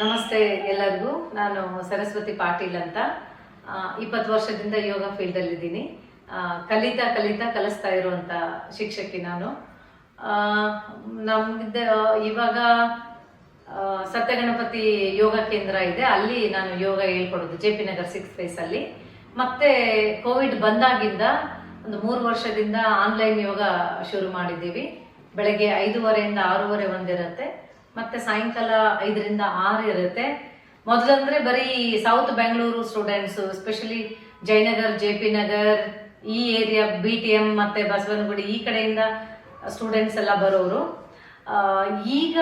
ನಮಸ್ತೆ ಎಲ್ಲರಿಗೂ. ನಾನು ಸರಸ್ವತಿ ಪಾಟೀಲ್ ಅಂತ. ಇಪ್ಪತ್ತು ವರ್ಷದಿಂದ ಯೋಗ ಫೀಲ್ಡಲ್ಲಿದ್ದೀನಿ. ಕಲಿತಾ ಕಲಿತಾ ಕಲಿಸ್ತಾ ಇರುವಂತ ಶಿಕ್ಷಕಿ ನಾನು. ನಮ್ದ ಇವಾಗ ಸತ್ಯಗಣಪತಿ ಯೋಗ ಕೇಂದ್ರ ಇದೆ. ಅಲ್ಲಿ ನಾನು ಯೋಗ ಹೇಳ್ಕೊಡೋದು, ಜೆ ಪಿ ನಗರ್ ಸಿಕ್ಸ್ ಅಲ್ಲಿ. ಮತ್ತೆ ಕೋವಿಡ್ ಬಂದಾಗಿಂದ ಒಂದು ಮೂರು ವರ್ಷದಿಂದ ಆನ್ಲೈನ್ ಯೋಗ ಶುರು ಮಾಡಿದ್ದೀವಿ. ಬೆಳಗ್ಗೆ ಐದೂವರೆಯಿಂದ ಆರೂವರೆ ಒಂದಿರುತ್ತೆ. ಮತ್ತೆ ಸಾಯಂಕಾಲ ಐದರಿಂದ ಆರು ಇರುತ್ತೆ. ಮೊದಲಂದ್ರೆ ಬರೀ south Bengaluru students especially Jayanagar J P Nagar ಈ ಏರಿಯಾ ಬಿ ಟಿ ಎಂ ಮತ್ತೆ ಬಸವನಗುಡಿ ಈ ಕಡೆಯಿಂದ ಸ್ಟೂಡೆಂಟ್ಸ್ ಎಲ್ಲ ಬರೋರು. ಈಗ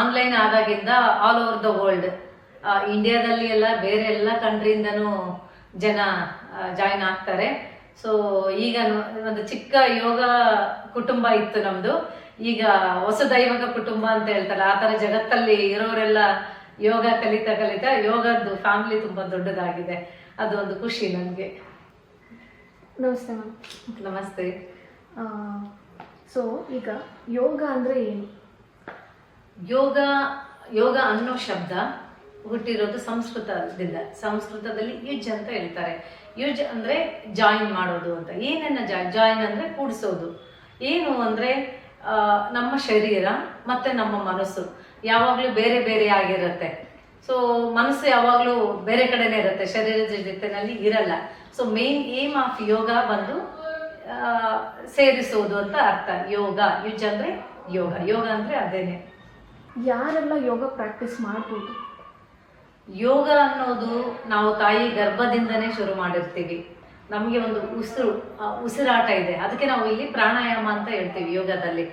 ಆನ್ಲೈನ್ ಆದಾಗಿಂದ ಆಲ್ ಓವರ್ ದ ವರ್ಲ್ಡ್ ಇಂಡಿಯಾದಲ್ಲಿ ಎಲ್ಲ ಬೇರೆ ಎಲ್ಲ ಕಂಟ್ರಿಯಿಂದನೂ ಜನ ಜಾಯಿನ್ ಆಗ್ತಾರೆ. ಸೊ ಈಗ ಒಂದು ಚಿಕ್ಕ ಯೋಗ ಕುಟುಂಬ ಇತ್ತು ನಮ್ದು. ಈಗ ಹೊಸ ದೈವಕ ಕುಟುಂಬ ಅಂತ ಹೇಳ್ತಾರೆ ಆ ಥರ ಜಗತ್ತಲ್ಲಿ ಇರೋರೆಲ್ಲ ಯೋಗ ಕಲಿತಾ ಕಲಿತಾ ಯೋಗದ್ದು ಫ್ಯಾಮಿಲಿ ತುಂಬಾ ದೊಡ್ಡದಾಗಿದೆ. ಅದು ಒಂದು ಖುಷಿ ನನಗೆ. ನಮಸ್ತೆ ಮ್ಯಾಮ್. ನಮಸ್ತೆ. ಸೊ ಈಗ ಯೋಗ ಅಂದರೆ ಏನು? ಯೋಗ ಯೋಗ ಅನ್ನೋ ಶಬ್ದ ಹುಟ್ಟಿರೋದು ಸಂಸ್ಕೃತದಿಂದ. ಸಂಸ್ಕೃತದಲ್ಲಿ ಯುಜ್ ಅಂತ ಹೇಳ್ತಾರೆ. ಯುಜ್ ಅಂದ್ರೆ ಜಾಯಿನ್ ಮಾಡೋದು ಅಂತ. ಏನನ್ನ ಜಾಯಿನ್ ಅಂದ್ರೆ ಕೂಡಿಸೋದು. ಏನು ಅಂದ್ರೆ ನಮ್ಮ ಶರೀರ ಮತ್ತೆ ನಮ್ಮ ಮನಸ್ಸು ಯಾವಾಗಲೂ ಬೇರೆ ಬೇರೆ ಆಗಿರುತ್ತೆ. ಸೊ ಮನಸ್ಸು ಯಾವಾಗಲೂ ಬೇರೆ ಕಡೆನೇ ಇರುತ್ತೆ ಶರೀರದ ಜೊತೆನಲ್ಲಿ ಇರಲ್ಲ. So main aim of yoga ಬಂದು ಸೇರಿಸುವುದು ಅಂತ ಅರ್ಥ. ಯೋಗ ಯುಜ್ ಅಂದ್ರೆ ಯೋಗ. ಯೋಗ ಅಂದ್ರೆ ಅದೇನೆ. ಯಾರೆಲ್ಲ ಯೋಗ ಪ್ರಾಕ್ಟೀಸ್ ಮಾಡ್ಬೋದು? ಯೋಗ ಅನ್ನೋದು ನಾವು ತಾಯಿ ಗರ್ಭದಿಂದನೇ ಶುರು ಮಾಡಿರ್ತೀವಿ. ನಮಗೆ ಒಂದು ಉಸಿರು ಉಸಿರಾಟ ಇದೆ. ಅದಕ್ಕೆ ನಾವು ಇಲ್ಲಿ ಪ್ರಾಣಾಯಾಮ ಅಂತ ಹೇಳ್ತೀವಿ ಯೋಗದಲ್ಲಿ.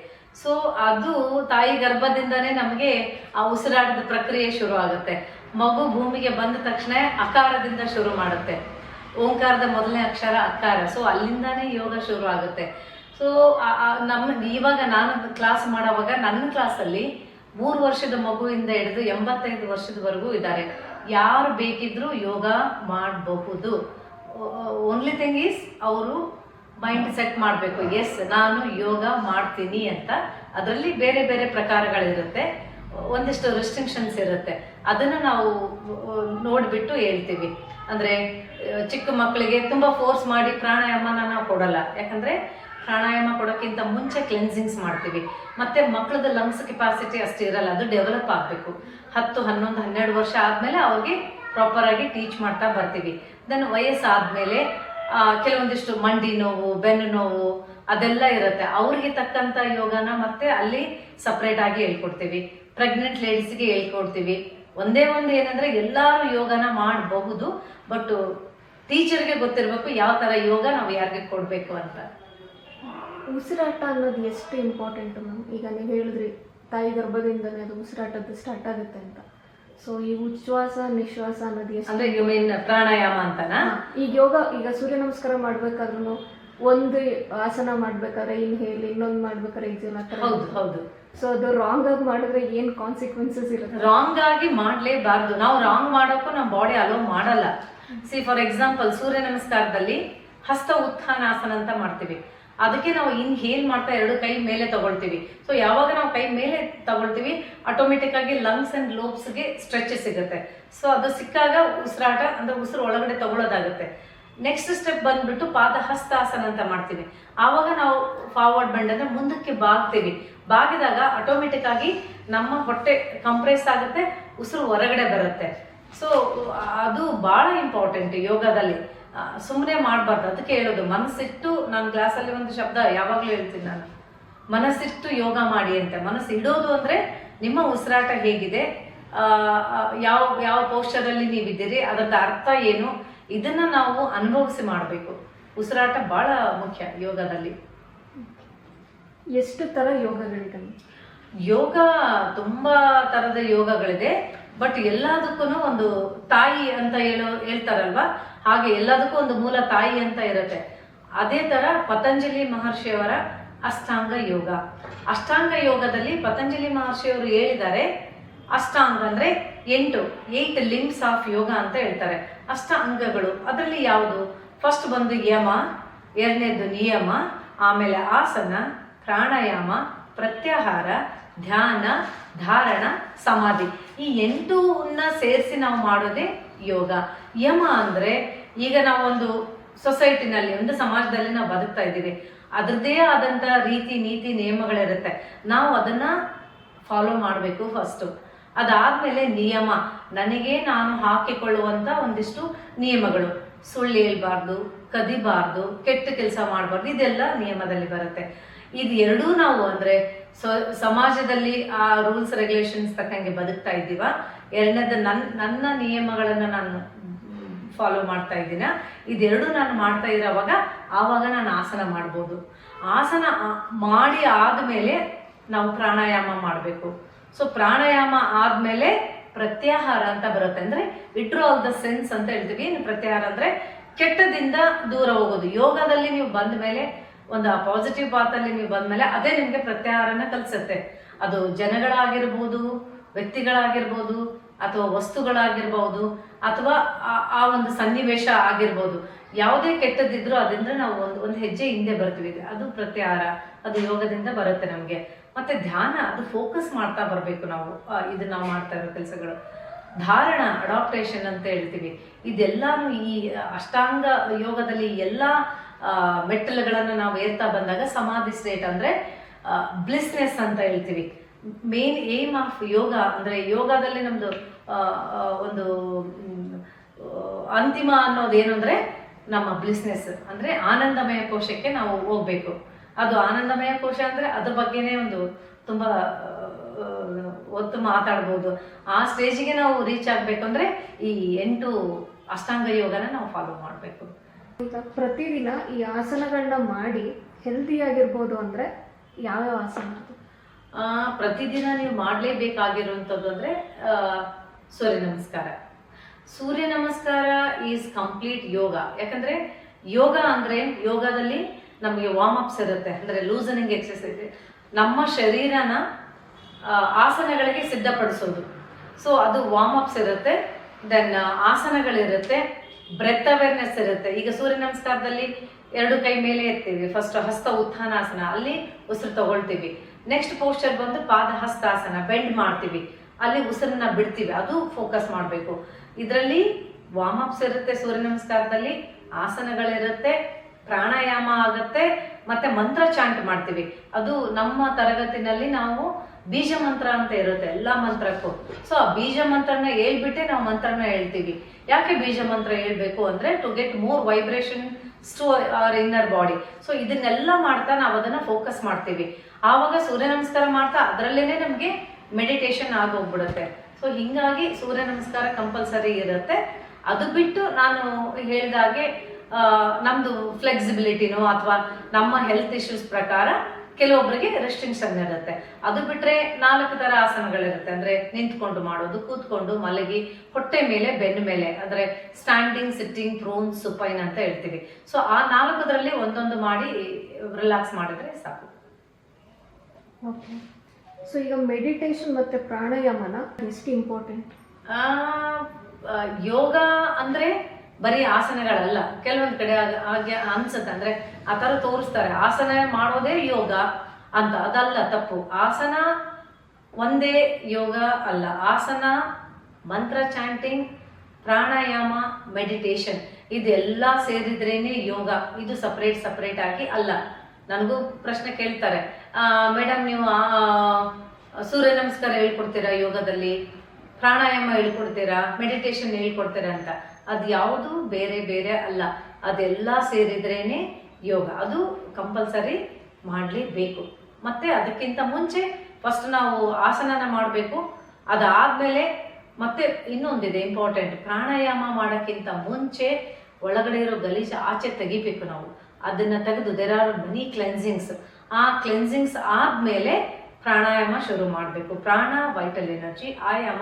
ಸೊ ಅದು ತಾಯಿ ಗರ್ಭದಿಂದನೇ ನಮಗೆ ಆ ಉಸಿರಾಟದ ಪ್ರಕ್ರಿಯೆ ಶುರು ಆಗುತ್ತೆ. ಮಗು ಭೂಮಿಗೆ ಬಂದ ತಕ್ಷಣ ಅಕಾರದಿಂದ ಶುರು ಮಾಡುತ್ತೆ. ಓಂಕಾರದ ಮೊದಲನೇ ಅಕ್ಷರ ಅಕಾರ. ಸೊ ಅಲ್ಲಿಂದಾನೇ ಯೋಗ ಶುರು ಆಗುತ್ತೆ. ಸೊ ನಮ್ಮ ಇವಾಗ ನಾನು ಕ್ಲಾಸ್ ಮಾಡೋವಾಗ ನನ್ನ ಕ್ಲಾಸಲ್ಲಿ ಮೂರು ವರ್ಷದ ಮಗುವಿಂದ ಹಿಡಿದು ಎಂಬತ್ತೈದು ವರ್ಷದವರೆಗೂ ಇದ್ದಾರೆ. ಯಾರು ಬೇಕಿದ್ರೂ ಯೋಗ ಮಾಡಬಹುದು. ಓನ್ಲಿ ಥಿಂಗ್ ಈಸ್ ಅವರು ಮೈಂಡ್ ಸೆಟ್ ಮಾಡಬೇಕು. ಎಸ್ ನಾನು ಯೋಗ ಮಾಡ್ತೀನಿ ಅಂತ. ಅದರಲ್ಲಿ ಬೇರೆ ಬೇರೆ ಪ್ರಕಾರಗಳಿರುತ್ತೆ. ಒಂದಿಷ್ಟು ರೆಸ್ಟ್ರಿಕ್ಷನ್ಸ್ ಇರುತ್ತೆ. ಅದನ್ನು ನಾವು ನೋಡಿಬಿಟ್ಟು ಹೇಳ್ತೀವಿ. ಅಂದರೆ ಚಿಕ್ಕ ಮಕ್ಕಳಿಗೆ ತುಂಬ ಫೋರ್ಸ್ ಮಾಡಿ ಪ್ರಾಣಾಯಾಮನ ನಾವು ಕೊಡಲ್ಲ. ಯಾಕಂದರೆ, ಪ್ರಾಣಾಯಾಮ ಕೊಡೋಕ್ಕಿಂತ ಮುಂಚೆ ಕ್ಲೆನ್ಸಿಂಗ್ಸ್ ಮಾಡ್ತೀವಿ. ಮತ್ತು ಮಕ್ಕಳದ ಲಂಗ್ಸ್ ಕೆಪಾಸಿಟಿ ಅಷ್ಟು ಇರಲ್ಲ. ಅದು ಡೆವಲಪ್ ಆಗಬೇಕು. ಹತ್ತು, ಹನ್ನೊಂದು, ಹನ್ನೆರಡು ವರ್ಷ ಆದಮೇಲೆ ಅವ್ರಿಗೆ ಪ್ರಾಪರಾಗಿ ಟೀಚ್ ಮಾಡ್ತಾ ಬರ್ತೀವಿ. ದೆನ್ ವಯಸ್ಸಾದ್ಮೇಲೆ ಕೆಲವೊಂದಿಷ್ಟು ಮಂಡಿ ನೋವು, ಬೆನ್ನು ನೋವು, ಅದೆಲ್ಲ ಇರುತ್ತೆ. ಅವ್ರಿಗೆ ತಕ್ಕಂತ ಯೋಗನ ಮತ್ತೆ ಅಲ್ಲಿ ಸಪ್ರೇಟ್ ಆಗಿ ಹೇಳ್ಕೊಡ್ತೀವಿ. ಪ್ರೆಗ್ನೆಂಟ್ ಲೇಡೀಸ್ಗೆ ಹೇಳ್ಕೊಡ್ತೀವಿ. ಒಂದೇ ಒಂದು ಏನಂದ್ರೆ ಎಲ್ಲರೂ ಯೋಗನ ಮಾಡಬಹುದು, ಬಟ್ ಟೀಚರ್ಗೆ ಗೊತ್ತಿರಬೇಕು ಯಾವ ತರ ಯೋಗ ನಾವು ಯಾರಿಗೆ ಕೊಡಬೇಕು ಅಂತ. ಉಸಿರಾಟ ಅನ್ನೋದು ಎಷ್ಟು ಇಂಪಾರ್ಟೆಂಟ್ ಮ್ಯಾಮ್ ಈಗ ನೀವು ಹೇಳಿದ್ರಿ, ತಾಯಿ ಗರ್ಭದಿಂದಲೇ ಅದು ಉಸಿರಾಟದ್ದು ಸ್ಟಾರ್ಟ್ ಆಗುತ್ತೆ ಅಂತ. ಸೊ ಈ ಉಚ್ಛ್ವಾಸ ನಿಶ್ವಾಸ ಅನ್ನೋದು ಎಷ್ಟು ಅಂದ್ರೆ ಯು ಮೀನ್ ಪ್ರಾಣಾಯಾಮ ಅಂತನಾ? ಈಗ ಯೋಗ ಈಗ ಸೂರ್ಯ ನಮಸ್ಕಾರ ಮಾಡ್ಬೇಕಾದ್ರೂ ಒಂದು ಆಸನ ಮಾಡ್ಬೇಕಾದ್ರೆ ಹೇಳಿ ಇನ್ನೊಂದು ಮಾಡ್ಬೇಕಾದ್ರೆ ಆ ಥರ ಹೌದು ಹೌದು. ಸೊ ಅದು ರಾಂಗ್ ಆಗಿ ಮಾಡಿದ್ರೆ ಏನು ಕಾನ್ಸಿಕ್ವೆನ್ಸಸ್ ಇರುತ್ತೆ? ರಾಂಗ್ ಆಗಿ ಮಾಡ್ಲೇಬಾರ್ದು. ನಾವು ರಾಂಗ್ ಮಾಡೋಕ್ಕೂ ನಮ್ಮ ಬಾಡಿ ಅಲೋ ಮಾಡಲ್ಲ. ಸಿ ಫಾರ್ ಎಕ್ಸಾಂಪಲ್ ಸೂರ್ಯ ನಮಸ್ಕಾರದಲ್ಲಿ ಹಸ್ತ ಉತ್ಥಾನಾಸನ ಅಂತ ಮಾಡ್ತೀವಿ. ಅದಕ್ಕೆ ನಾವು ಇನ್ಹೇಲ್ ಮಾಡ್ತಾ ಎರಡು ಕೈ ಮೇಲೆ ತಗೊಳ್ತೀವಿ. ಸೊ ಯಾವಾಗ ನಾವು ಕೈ ಮೇಲೆ ತಗೊಳ್ತೀವಿ ಆಟೋಮೆಟಿಕ್ ಆಗಿ ಲಂಗ್ಸ್ ಅಂಡ್ ಲೋಬ್ಸ್ಗೆ ಸ್ಟ್ರೆಚ್ ಸಿಗುತ್ತೆ. ಸೊ ಅದು ಸಿಕ್ಕಾಗ ಉಸಿರಾಟ, ಅಂದ್ರೆ ಉಸಿರು ಒಳಗಡೆ ತಗೊಳ್ಳೋದಾಗುತ್ತೆ. ನೆಕ್ಸ್ಟ್ ಸ್ಟೆಪ್ ಬಂದ್ಬಿಟ್ಟು ಪಾದ ಹಸ್ತಾಸನ ಅಂತ ಮಾಡ್ತೀವಿ. ಆವಾಗ ನಾವು ಫಾರ್ವರ್ಡ್ ಬೆಂಡ್ ಅಂದ್ರೆ ಮುಂದಕ್ಕೆ ಬಾಗ್ತೀವಿ. ಬಾಗಿದಾಗ ಆಟೋಮೆಟಿಕ್ ಆಗಿ ನಮ್ಮ ಹೊಟ್ಟೆ ಕಂಪ್ರೆಸ್ ಆಗುತ್ತೆ, ಉಸಿರು ಹೊರಗಡೆ ಬರುತ್ತೆ. ಸೊ ಅದು ಬಹಳ ಇಂಪಾರ್ಟೆಂಟ್ ಯೋಗದಲ್ಲಿ. ಸುಮ್ಮನೆ ಮಾಡಬಾರ್ದು. ಅದಕ್ಕೆ ಹೇಳೋದು ಮನಸ್ಸಿಟ್ಟು ನಾನು ಕ್ಲಾಸಲ್ಲಿ ಒಂದು ಶಬ್ದ ಯಾವಾಗಲೂ ಹೇಳ್ತೀನಿ ನಾನು. ಮನಸ್ಸಿಟ್ಟು ಯೋಗ ಮಾಡಿ ಅಂತ. ಮನಸ್ಸು ಇಡೋದು ಅಂದ್ರೆ ನಿಮ್ಮ ಉಸಿರಾಟ ಹೇಗಿದೆ? ಯಾವ ಯಾವ ಪೋಸ್ಟರಲ್ಲಿ ನೀವಿದ್ದೀರಿ? ಅದರದ ಅರ್ಥ ಏನು? ಇದನ್ನ ನಾವು ಅನುಭವಿಸಿ ಮಾಡಬೇಕು. ಉಸಿರಾಟ ಬಹಳ ಮುಖ್ಯ ಯೋಗದಲ್ಲಿ. ಎಷ್ಟು ಥರ ಯೋಗಗಳಿದೆ? ಯೋಗ ತುಂಬಾ ತರದ ಯೋಗಗಳಿದೆ. ಬಟ್ ಎಲ್ಲದಕ್ಕೂ ಒಂದು ತಾಯಿ ಅಂತ ಹೇಳೋ ಹೇಳ್ತಾರಲ್ವಾ? ಹಾಗೆ ಎಲ್ಲದಕ್ಕೂ ಒಂದು ಮೂಲ ತಾಯಿ ಅಂತ ಇರುತ್ತೆ. ಅದೇ ತರ ಪತಂಜಲಿ ಮಹರ್ಷಿಯವರ ಅಷ್ಟಾಂಗ ಯೋಗ. ಅಷ್ಟಾಂಗ ಯೋಗದಲ್ಲಿ ಪತಂಜಲಿ ಮಹರ್ಷಿಯವರು ಹೇಳಿದ್ದಾರೆ, ಅಷ್ಟಾಂಗ ಅಂದ್ರೆ ಎಂಟು ಏಟ್ ಲಿಂಬ್ಸ್ ಆಫ್ ಯೋಗ ಅಂತ ಹೇಳ್ತಾರೆ. ಅಷ್ಟ ಅಂಗಗಳು ಅದರಲ್ಲಿ ಯಾವುದು? ಫಸ್ಟ್ ಬಂದು ಯಮ, ಎರಡನೇದು ನಿಯಮ, ಆಮೇಲೆ ಆಸನ, ಪ್ರಾಣಾಯಾಮ, ಪ್ರತ್ಯಾಹಾರ, ಧ್ಯಾನ, ಧಾರಣ, ಸಮಾಧಿ. ಈ ಎಂಟೂನ್ನ ಸೇರಿಸಿ ನಾವು ಮಾಡೋದೇ ಯೋಗ. ಯಮ ಅಂದ್ರೆ ಈಗ ನಾವೊಂದು ಸೊಸೈಟಿನಲ್ಲಿ, ಒಂದು ಸಮಾಜದಲ್ಲಿ ನಾವು ಬದುಕ್ತಾ ಇದ್ದೀವಿ. ಅದರದ್ದೇ ಆದಂತ ರೀತಿ, ನೀತಿ, ನಿಯಮಗಳಿರುತ್ತೆ. ನಾವು ಅದನ್ನ ಫಾಲೋ ಮಾಡಬೇಕು ಫಸ್ಟು ಅದಾದ್ಮೇಲೆ ನಿಯಮ. ನನಗೆ ನಾನು ಹಾಕಿಕೊಳ್ಳುವಂತ ಒಂದಿಷ್ಟು ನಿಯಮಗಳು. ಸುಳ್ಳು ಹೇಳ್ಬಾರ್ದು, ಕದಿಬಾರ್ದು, ಕೆಟ್ಟ ಕೆಲಸ ಮಾಡಬಾರ್ದು, ಇದೆಲ್ಲ ನಿಯಮದಲ್ಲಿ ಬರುತ್ತೆ. ಇದು ಎರಡೂ ನಾವು ಅಂದ್ರೆ ಸಮಾಜದಲ್ಲಿ ಆ ರೂಲ್ಸ್ ರೆಗ್ಯುಲೇಷನ್ಸ್ ತಕ್ಕಂಗೆ ಬದುಕ್ತಾ ಇದ್ದೀವ. ಎರಡನೇದು ನನ್ನ ನನ್ನ ನಿಯಮಗಳನ್ನು ನಾನು ಫಾಲೋ ಮಾಡ್ತಾ ಇದ್ದೀನ. ಇದೆರಡು ನಾನು ಮಾಡ್ತಾ ಇರೋವಾಗ ಆವಾಗ ನಾನು ಆಸನ ಮಾಡ್ಬೋದು. ಆಸನ ಮಾಡಿ ಆದಮೇಲೆ ನಾವು ಪ್ರಾಣಾಯಾಮ ಮಾಡಬೇಕು. ಸೊ ಪ್ರಾಣಾಯಾಮ ಆದಮೇಲೆ ಪ್ರತ್ಯಾಹಾರ ಅಂತ ಬರುತ್ತೆ. ಅಂದರೆ ವಿಡ್ರೋ ಆಲ್ ದ ಸೆನ್ಸ್ ಅಂತ ಹೇಳ್ತೀವಿ. ಪ್ರತ್ಯಾಹಾರ ಅಂದರೆ, ಕೆಟ್ಟದಿಂದ ದೂರ ಹೋಗೋದು. ಯೋಗದಲ್ಲಿ ನೀವು ಬಂದ ಮೇಲೆ ಒಂದು ಪಾಸಿಟಿವ್ ಪಾತಲ್ಲಿ ನೀವು ಬಂದ ಮೇಲೆ ಅದೇ ನಿಮಗೆ ಪ್ರತ್ಯಾಹಾರನ ಕಲಿಸುತ್ತೆ. ಅದು ಜನಗಳಾಗಿರ್ಬೋದು, ವ್ಯಕ್ತಿಗಳಾಗಿರ್ಬೋದು ಅಥವಾ ವಸ್ತುಗಳಾಗಿರ್ಬೋದು ಅಥವಾ ಆ- ಒಂದು ಸನ್ನಿವೇಶ ಆಗಿರ್ಬೋದು, ಯಾವುದೇ ಕೆಟ್ಟದಿದ್ರು ಅದರಿಂದ ನಾವು ಒಂದು ಒಂದು ಹೆಜ್ಜೆ ಹಿಂದೆ ಬರ್ತೀವಿ. ಅದು ಪ್ರತ್ಯಾಹಾರ, ಅದು ಯೋಗದಿಂದ ಬರುತ್ತೆ ನಮಗೆ. ಮತ್ತೆ ಧ್ಯಾನ, ಅದು ಫೋಕಸ್ ಮಾಡ್ತಾ ಬರಬೇಕು ನಾವು. ಇದು ನಾವು ಮಾಡ್ತಾ ಇರೋ ಕೆಲಸಗಳು. ಧಾರಣ ಅಡಾಪ್ಟೇಷನ್ ಅಂತ ಹೇಳ್ತೀವಿ. ಇದೆಲ್ಲಾನು ಈ ಅಷ್ಟಾಂಗ ಯೋಗದಲ್ಲಿ ಎಲ್ಲ ಮೆಟ್ಟಲುಗಳನ್ನು ನಾವು ಏರ್ತಾ ಬಂದಾಗ ಸಮಾಧಿ ಸ್ಟೇಟ್ ಅಂದ್ರೆ ಬ್ಲಿಸ್ನೆಸ್ ಅಂತ ಹೇಳ್ತೀವಿ. ಮೇನ್ ಏಮ್ ಆಫ್ ಯೋಗ ಅಂದ್ರೆ ಯೋಗದಲ್ಲಿ ನಮ್ದು ಒಂದು ಅಂತಿಮ ಅನ್ನೋದು ಏನು ಅಂದ್ರೆ ನಮ್ಮ ಬ್ಲಿಸ್ನೆಸ್ ಅಂದ್ರೆ ಆನಂದಮಯ ಕೋಶಕ್ಕೆ ನಾವು ಹೋಗ್ಬೇಕು. ಅದು ಆನಂದಮಯ ಕೋಶ ಅಂದ್ರೆ ಅದ್ರ ಬಗ್ಗೆನೇ ಒಂದು ತುಂಬಾ ಒತ್ತು ಮಾತಾಡ್ಬೋದು. ಆ ಸ್ಟೇಜಿಗೆ ನಾವು ರೀಚ್ ಆಗ್ಬೇಕು ಅಂದ್ರೆ ಈ ಎಂಟು ಅಷ್ಟಾಂಗ ಯೋಗನ ನಾವು ಫಾಲೋ ಮಾಡಬೇಕು. ಪ್ರತಿದಿನ ಈ ಆಸನಗಳನ್ನ ಮಾಡಿ ಹೆಲ್ದಿ ಆಗಿರ್ಬೋದು ಅಂದ್ರೆ ಯಾವ್ಯಾವ ಆಸನ? ಪ್ರತಿದಿನ ನೀವು ಮಾಡಲೇಬೇಕಾಗಿರುವಂಥದ್ದು ಅಂದರೆ ಸೂರ್ಯ ನಮಸ್ಕಾರ. ಸೂರ್ಯ ನಮಸ್ಕಾರ ಈಸ್ ಕಂಪ್ಲೀಟ್ ಯೋಗ ಯಾಕಂದ್ರೆ ಯೋಗ ಅಂದ್ರೆ ಯೋಗದಲ್ಲಿ ನಮಗೆ ವಾರ್ಮ್ ಅಪ್ಸ್ ಇರುತ್ತೆ. ಅಂದ್ರೆ ಲೂಸನಿಂಗ್ ಎಕ್ಸಸೈಸ್ ನಮ್ಮ ಶರೀರನ ಆಸನಗಳಿಗೆ ಸಿದ್ಧಪಡಿಸೋದು. ಸೊ ಅದು ವಾರ್ಮ್ ಅಪ್ಸ್ ಇರುತ್ತೆ. ದೆನ್ ಆಸನಗಳಿರುತ್ತೆ. ಬ್ರೆತ್ ಅವೇರ್ನೆಸ್ ಇರುತ್ತೆ. ಈಗ ಸೂರ್ಯ ನಮಸ್ಕಾರದಲ್ಲಿ ಎರಡು ಕೈ ಮೇಲೆ ಎತ್ತೀವಿ. ಫಸ್ಟ್ ಹಸ್ತ ಉತ್ಥಾನಾಸನ. ಅಲ್ಲಿ ಉಸಿರು ತಗೊಳ್ತೀವಿ. ನೆಕ್ಸ್ಟ್ ಪೋಸ್ಚರ್ ಬಂದು ಪಾದ ಹಸ್ತಾಸನ ಬೆಂಡ್ ಮಾಡ್ತೀವಿ. ಅಲ್ಲಿ ಉಸಿರನ್ನ ಬಿಡ್ತೀವಿ. ಅದು ಫೋಕಸ್ ಮಾಡಬೇಕು. ಇದರಲ್ಲಿ ವಾರ್ಮ್ ಅಪ್ಸ್ ಇರುತ್ತೆ ಸೂರ್ಯ ನಮಸ್ಕಾರದಲ್ಲಿ, ಆಸನಗಳಿರುತ್ತೆ, ಪ್ರಾಣಾಯಾಮ ಆಗುತ್ತೆ, ಮತ್ತೆ ಮಂತ್ರ ಚಾಂಟ್ ಮಾಡ್ತೀವಿ. ಅದು ನಮ್ಮ ತರಗತಿನಲ್ಲಿ ನಾವು ಬೀಜ ಮಂತ್ರ ಅಂತ ಇರುತ್ತೆ, ಎಲ್ಲಾ ಮಂತ್ರಕ್ಕೂ. ಸೊ ಆ ಬೀಜ ಮಂತ್ರನ ಹೇಳ್ಬಿಟ್ಟೆ ನಾವು ಮಂತ್ರನ ಹೇಳ್ತೀವಿ. ಯಾಕೆ ಬೀಜ ಮಂತ್ರ ಹೇಳ್ಬೇಕು ಅಂದ್ರೆ to get more vibration to our inner body so ಇದನ್ನೆಲ್ಲ ಮಾಡ್ತಾ ನಾವು ಅದನ್ನ ಫೋಕಸ್ ಮಾಡ್ತೀವಿ. ಆವಾಗ ಸೂರ್ಯ ನಮಸ್ಕಾರ ಮಾಡ್ತಾ ಅದರಲ್ಲೇನೆ ನಮಗೆ ಮೆಡಿಟೇಷನ್ ಆಗೋಗ್ಬಿಡುತ್ತೆ ಸೊ ಹಿಂಗಾಗಿ ಸೂರ್ಯ ನಮಸ್ಕಾರ ಕಂಪಲ್ಸರಿ ಇರುತ್ತೆ. ಅದು ಬಿಟ್ಟು ನಾನು ಹೇಳಿದಾಗೆ ನಮ್ದು ಫ್ಲೆಕ್ಸಿಬಿಲಿಟಿನೋ ಅಥವಾ ನಮ್ಮ ಹೆಲ್ತ್ ಇಶ್ಯೂಸ್ ಪ್ರಕಾರ ಕೆಲವೊಬ್ಬರಿಗೆ ರೆಸ್ಟ್ರಿಕ್ಷನ್ ಇರುತ್ತೆ. ಅದು ಬಿಟ್ರೆ ನಾಲ್ಕು ತರ ಆಸನಗಳಿರುತ್ತೆ. ಅಂದ್ರೆ ನಿಂತ್ಕೊಂಡು ಮಾಡೋದು ಕೂತ್ಕೊಂಡು ಮಲಗಿ ಹೊಟ್ಟೆ ಮೇಲೆ ಬೆನ್ನ ಮೇಲೆ ಅಂದ್ರೆ ಸ್ಟ್ಯಾಂಡಿಂಗ್ ಸಿಟ್ಟಿಂಗ್ ಪ್ರೋನ್ ಸುಪೈನ್ ಅಂತ ಹೇಳ್ತೀವಿ. ಸೊ ಆ ನಾಲ್ಕದರಲ್ಲಿ ಒಂದೊಂದು ಮಾಡಿ ರಿಲ್ಯಾಕ್ಸ್ ಮಾಡಿದ್ರೆ ಸಾಕು. ಓಕೆ ಸೊ ಈಗ ಮೆಡಿಟೇಷನ್ ಮತ್ತೆ ಪ್ರಾಣಾಯಾಮನ ಎಷ್ಟು ಇಂಪಾರ್ಟೆಂಟ್ ಯೋಗ ಅಂದ್ರೆ ಬರೀ ಆಸನಗಳಲ್ಲ, ಕೆಲವೊಂದು ಕಡೆ ಹಾಗೆ ಅನ್ಸುತ್ತೆ ಅಂದ್ರೆ ಆ ತರ ತೋರಿಸ್ತಾರೆ. ಆಸನ ಮಾಡೋದೇ ಯೋಗ ಅಂತ, ಅದಲ್ಲ ತಪ್ಪು. ಆಸನ ಒಂದೇ ಯೋಗ ಅಲ್ಲ. ಆಸನ, ಮಂತ್ರ ಚಾಂಟಿಂಗ್, ಪ್ರಾಣಾಯಾಮ ಮೆಡಿಟೇಷನ್ ಇದೆಲ್ಲ ಸೇರಿದ್ರೇನೆ ಯೋಗ. ಇದು ಸಪ್ರೇಟ್ ಸಪ್ರೇಟ್ ಆಗಿ ಅಲ್ಲ. ನನಗೂ ಪ್ರಶ್ನೆ ಕೇಳ್ತಾರೆ. ಮೇಡಮ್ ನೀವು ಸೂರ್ಯ ನಮಸ್ಕಾರ ಹೇಳ್ಕೊಡ್ತೀರಾ ಯೋಗದಲ್ಲಿ? ಪ್ರಾಣಾಯಾಮ ಹೇಳ್ಕೊಡ್ತೀರಾ? ಮೆಡಿಟೇಷನ್ ಹೇಳ್ಕೊಡ್ತೀರಾ ಅಂತ. ಅದು ಯಾವುದು ಬೇರೆ ಬೇರೆ ಅಲ್ಲ. ಅದೆಲ್ಲ ಸೇರಿದ್ರೇನೆ ಯೋಗ. ಅದು ಕಂಪಲ್ಸರಿ ಮಾಡಲೇಬೇಕು. ಮತ್ತೆ ಅದಕ್ಕಿಂತ ಮುಂಚೆ ಫಸ್ಟ್ ನಾವು ಆಸನನ ಮಾಡಬೇಕು. ಅದಾದಮೇಲೆ ಮತ್ತೆ ಇನ್ನೊಂದಿದೆ ಇಂಪಾರ್ಟೆಂಟ್ ಪ್ರಾಣಾಯಾಮ ಮಾಡೋಕ್ಕಿಂತ ಮುಂಚೆ ಒಳಗಡೆ ಇರೋ ಗಲೀಜು ಆಚೆ ತೆಗಿಬೇಕು ನಾವು. ಅದನ್ನ ತೆಗೆದು ದೇರ್ ಆರ್ ಮನಿ ಕ್ಲೆನ್ಸಿಂಗ್ಸ್ ಆ ಕ್ಲೆನ್ಸಿಂಗ್ಸ್ ಆದ್ಮೇಲೆ ಪ್ರಾಣಾಯಾಮ ಶುರು ಮಾಡಬೇಕು. Prana vital energy ayama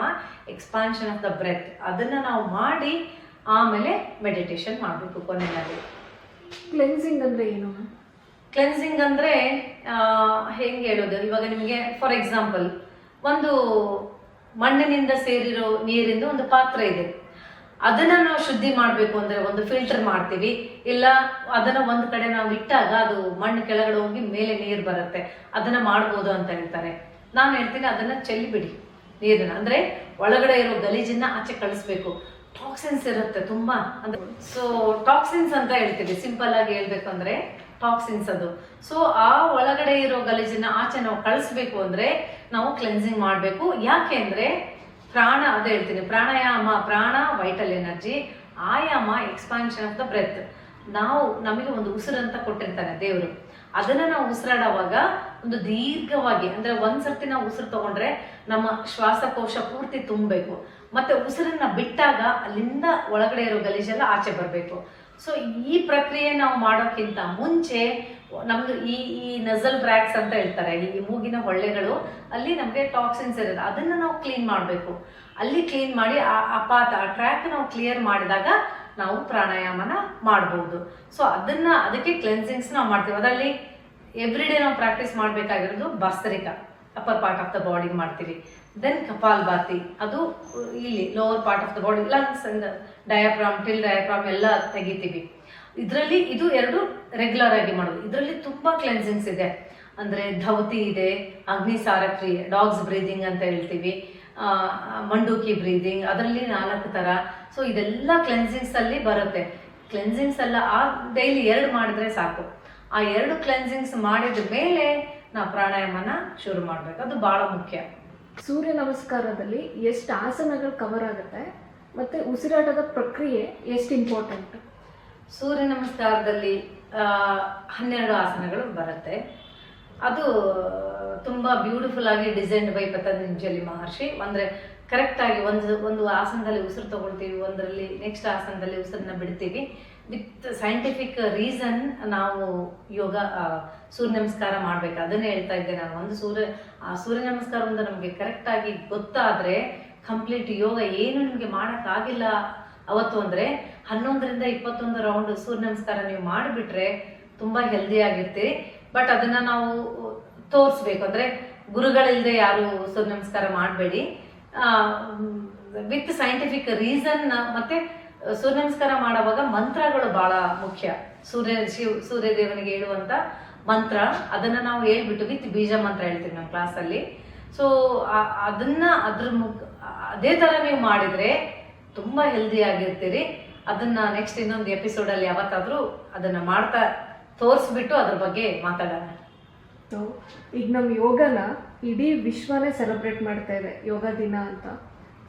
expansion of the breath ಅದನ್ನ ನಾವು ಮಾಡಿ ಆಮೇಲೆ ಮೆಡಿಟೇಷನ್ ಮಾಡಬೇಕು ಕೊನೆಯಲ್ಲಿ. ಕ್ಲೆನ್ಸಿಂಗ್ ಅಂದರೆ ಏನು ಕ್ಲೆನ್ಸಿಂಗ್ ಅಂದರೆ ಹೆಂಗೆ ಹೇಳೋದು? ಇವಾಗ ನಿಮಗೆ ಫಾರ್ ಎಕ್ಸಾಂಪಲ್ ಒಂದು ಮಣ್ಣಿನಿಂದ ಸೇರಿರೋ ನೀರಿಂದ ಒಂದು ಪಾತ್ರೆ ಇದೆ. ಅದನ್ನ ನಾವು ಶುದ್ಧಿ ಮಾಡಬೇಕು ಅಂದ್ರೆ ಒಂದು ಫಿಲ್ಟರ್ ಮಾಡ್ತೀವಿ. ಇಲ್ಲ ಅದನ್ನ ಒಂದು ಕಡೆ ನಾವು ಇಟ್ಟಾಗ ಅದು ಮಣ್ಣು ಕೆಳಗಡೆ ಹೋಗಿ ಮೇಲೆ ನೀರು ಬರುತ್ತೆ. ಅದನ್ನ ಮಾಡ್ಬೋದು ಅಂತ ಹೇಳ್ತಾರೆ. ನಾನು ಹೇಳ್ತೀನಿ ಅದನ್ನ ಚೆಲ್ಲಿಬಿಡಿ ನೀರನ್ನ. ಅಂದ್ರೆ ಒಳಗಡೆ ಇರೋ ಗಲೀಜನ್ನ ಆಚೆ ಕಳಿಸ್ಬೇಕು. ಟಾಕ್ಸಿನ್ಸ್ ಇರುತ್ತೆ ತುಂಬಾ. ಅಂದ್ರೆ ಸೊ ಟಾಕ್ಸಿನ್ಸ್ ಅಂತ ಹೇಳ್ತೀವಿ. ಸಿಂಪಲ್ ಆಗಿ ಹೇಳ್ಬೇಕು ಅಂದ್ರೆ ಟಾಕ್ಸಿನ್ಸ್ ಅದು. ಸೊ ಆ ಒಳಗಡೆ ಇರೋ ಗಲೀಜನ್ನ ಆಚೆ ನಾವು ಕಳಿಸ್ಬೇಕು ಅಂದ್ರೆ ನಾವು ಕ್ಲೆನ್ಸಿಂಗ್ ಮಾಡಬೇಕು. ಯಾಕೆ ಅಂದ್ರೆ ಪ್ರಾಣ, ಅದೇ ಹೇಳ್ತೀನಿ. Pranayama, prana vital energy ayama expansion of the breath ನಾವು ನಮಗೆ ಒಂದು ಉಸಿರಂತ ಕೊಟ್ಟಿರ್ತಾನೆ ದೇವರು. ಅದನ್ನ ನಾವು ಉಸಿರಾಡುವಾಗ ಒಂದು ದೀರ್ಘವಾಗಿ, ಅಂದ್ರೆ ಒಂದ್ಸರ್ತಿ ನಾವು ಉಸಿರು ತಗೊಂಡ್ರೆ ನಮ್ಮ ಶ್ವಾಸಕೋಶ ಪೂರ್ತಿ ತುಂಬಬೇಕು. ಮತ್ತೆ ಉಸಿರನ್ನ ಬಿಟ್ಟಾಗ ಅಲ್ಲಿಂದ ಒಳಗಡೆ ಇರೋ ಗಲೀಜೆಲ್ಲ ಆಚೆ ಬರಬೇಕು. ಸೊ ಈ ಪ್ರಕ್ರಿಯೆ ನಾವು ಮಾಡೋಕ್ಕಿಂತ ಮುಂಚೆ ನಮ್ದು ಈ ಈ ನಜಲ್ ಬ್ರ್ಯಾಕ್ಸ್ ಅಂತ ಹೇಳ್ತಾರೆ, ಈ ಮೂಗಿನ ಹೊಳ್ಳೆಗಳು, ಅಲ್ಲಿ ನಮಗೆ ಟಾಕ್ಸಿನ್ಸ್ ಇರುತ್ತೆ. ಅದನ್ನ ನಾವು ಕ್ಲೀನ್ ಮಾಡಬೇಕು. ಅಲ್ಲಿ ಕ್ಲೀನ್ ಮಾಡಿ ಆ ಆ ಪಾತ್ ಆ ಟ್ರ್ಯಾಕ್ ನಾವು ಕ್ಲಿಯರ್ ಮಾಡಿದಾಗ ನಾವು ಪ್ರಾಣಾಯಾಮನ ಮಾಡಬಹುದು ಸೊ ಅದನ್ನ, ಅದಕ್ಕೆ ಕ್ಲೆನ್ಸಿಂಗ್ಸ್ ನಾವು ಮಾಡ್ತೀವಿ. ಅದರಲ್ಲಿ ಎವ್ರಿ ಡೇ ನಾವು ಪ್ರಾಕ್ಟೀಸ್ ಮಾಡಬೇಕಾಗಿರೋದು bhastrika upper part of the body ಮಾಡ್ತೀವಿ. ದೆನ್ ಕಪಾಲ್ ಬಾತಿ, ಅದು ಇಲ್ಲಿ lower part of the body lungs and diaphragm till diaphragm ಎಲ್ಲ ತೆಗಿತೀವಿ. ಇದರಲ್ಲಿ ಇದು ಎರಡು ರೆಗ್ಯುಲರ್ ಆಗಿ ಮಾಡೋದು. ಇದರಲ್ಲಿ ತುಂಬಾ ಕ್ಲೆನ್ಸಿಂಗ್ಸ್ ಇದೆ. ಅಂದ್ರೆ ಧೌತಿ ಇದೆ, ಅಗ್ನಿಸಾರ ಕ್ರಿಯೆ ಡಾಗ್ಸ್ ಬ್ರೀದಿಂಗ್ ಅಂತ ಹೇಳ್ತೀವಿ. ಮಂಡೂಕಿ ಬ್ರೀದಿಂಗ್ ಅದರಲ್ಲಿ ನಾಲ್ಕು ತರ. ಸೊ ಇದೆಲ್ಲ ಕ್ಲೆನ್ಸಿಂಗ್ಸ್ ಅಲ್ಲಿ ಬರುತ್ತೆ. ಕ್ಲೆನ್ಸಿಂಗ್ಸ್ ಎಲ್ಲ ಆ ಡೈಲಿ ಎರಡು ಮಾಡಿದ್ರೆ ಸಾಕು. ಆ ಎರಡು ಕ್ಲೆನ್ಸಿಂಗ್ಸ್ ಮಾಡಿದ ಮೇಲೆ ನಾವು ಪ್ರಾಣಾಯಾಮನ ಶುರು ಮಾಡ್ಬೇಕು. ಅದು ಬಹಳ ಮುಖ್ಯ. ಸೂರ್ಯ ನಮಸ್ಕಾರದಲ್ಲಿ ಎಷ್ಟು ಆಸನಗಳು ಕವರ್ ಆಗುತ್ತೆ ಮತ್ತೆ ಉಸಿರಾಟದ ಪ್ರಕ್ರಿಯೆ ಎಷ್ಟು ಇಂಪಾರ್ಟೆಂಟ್ ಸೂರ್ಯ ನಮಸ್ಕಾರದಲ್ಲಿ ಹನ್ನೆರಡು ಆಸನಗಳು ಬರುತ್ತೆ. ಅದು ತುಂಬಾ ಬ್ಯೂಟಿಫುಲ್ ಆಗಿ ಡಿಸೈನ್ ಬೈ ಪತಂಜಲಿ ಮಹರ್ಷಿ ಅಂದ್ರೆ ಕರೆಕ್ಟ್ ಆಗಿ ಒಂದು ಒಂದು ಆಸನದಲ್ಲಿ ಉಸಿರು ತಗೊಳ್ತೀವಿ ಒಂದರಲ್ಲಿ ನೆಕ್ಸ್ಟ್ ಆಸನದಲ್ಲಿ ಉಸಿರನ್ನ ಬಿಡ್ತೀವಿ. ವಿತ್ ಸೈಂಟಿಫಿಕ್ ರೀಸನ್ ನಾವು ಯೋಗ ಸೂರ್ಯ ನಮಸ್ಕಾರ ಮಾಡ್ಬೇಕು. ಅದನ್ನೇ ಹೇಳ್ತಾ ಇದ್ದೆ ನಾನು. ಒಂದು ಸೂರ್ಯ, ಆ ಸೂರ್ಯ ನಮಸ್ಕಾರ ಒಂದು ನಮಗೆ ಕರೆಕ್ಟ್ ಆಗಿ ಗೊತ್ತಾದ್ರೆ ಕಂಪ್ಲೀಟ್ ಯೋಗ ಏನು ನಿಮಗೆ ಮಾಡೋಕ್ಕಾಗಿಲ್ಲ. ಅವತ್ತು ಅಂದ್ರೆ ಹನ್ನೊಂದರಿಂದ ಇಪ್ಪತ್ತೊಂದು ರೌಂಡ್ ಸೂರ್ಯ ನಮಸ್ಕಾರ ನೀವು ಮಾಡಿಬಿಟ್ರೆ ತುಂಬಾ ಹೆಲ್ದಿ ಆಗಿರ್ತೀರಿ. ಬಟ್ ಅದನ್ನ ನಾವು ತೋರಿಸ್ಬೇಕು. ಅಂದ್ರೆ ಗುರುಗಳಿಲ್ಲದೆ ಯಾರು ಸೂರ್ಯ ನಮಸ್ಕಾರ ಮಾಡಬೇಡಿ ವಿತ್ ಸೈಂಟಿಫಿಕ್ ರೀಸನ್ ಮತ್ತೆ ಸೂರ್ಯ ನಮಸ್ಕಾರ ಮಾಡುವಾಗ ಮಂತ್ರಗಳು ಬಹಳ ಮುಖ್ಯ. ಸೂರ್ಯ, ಶಿವ ಸೂರ್ಯ ದೇವನಿಗೆ ಹೇಳುವಂತ ಮಂತ್ರ, ಅದನ್ನ ನಾವು ಹೇಳ್ಬಿಟ್ಟು ವಿತ್ ಬೀಜ ಮಂತ್ರ ಹೇಳ್ತೀವಿ ನಮ್ಮ ಕ್ಲಾಸಲ್ಲಿ ಸೊ ಅದನ್ನ ಅದ್ರ ಮುಖ, ಅದೇ ತರ ನೀವು ಮಾಡಿದ್ರೆ ತುಂಬಾ ಹೆಲ್ದಿ ಆಗಿರ್ತೀರಿ. ಅದನ್ನ ನೆಕ್ಸ್ಟ್ ಇನ್ನೊಂದು ಎಪಿಸೋಡ್ ಅಲ್ಲಿ ಯಾವತ್ತಾದ್ರೂ ಅದನ್ನ ಮಾಡ್ತಾ ತೋರಿಸ್ಬಿಟ್ಟು ಅದ್ರ ಬಗ್ಗೆ ಮಾತಾಡೋಣ. ಈಗ ನಮ್ಮ ಯೋಗನ ಇಡೀ ವಿಶ್ವನೇ ಸೆಲೆಬ್ರೇಟ್ ಮಾಡ್ತಾ ಇದೆ ಯೋಗ ದಿನ ಅಂತ.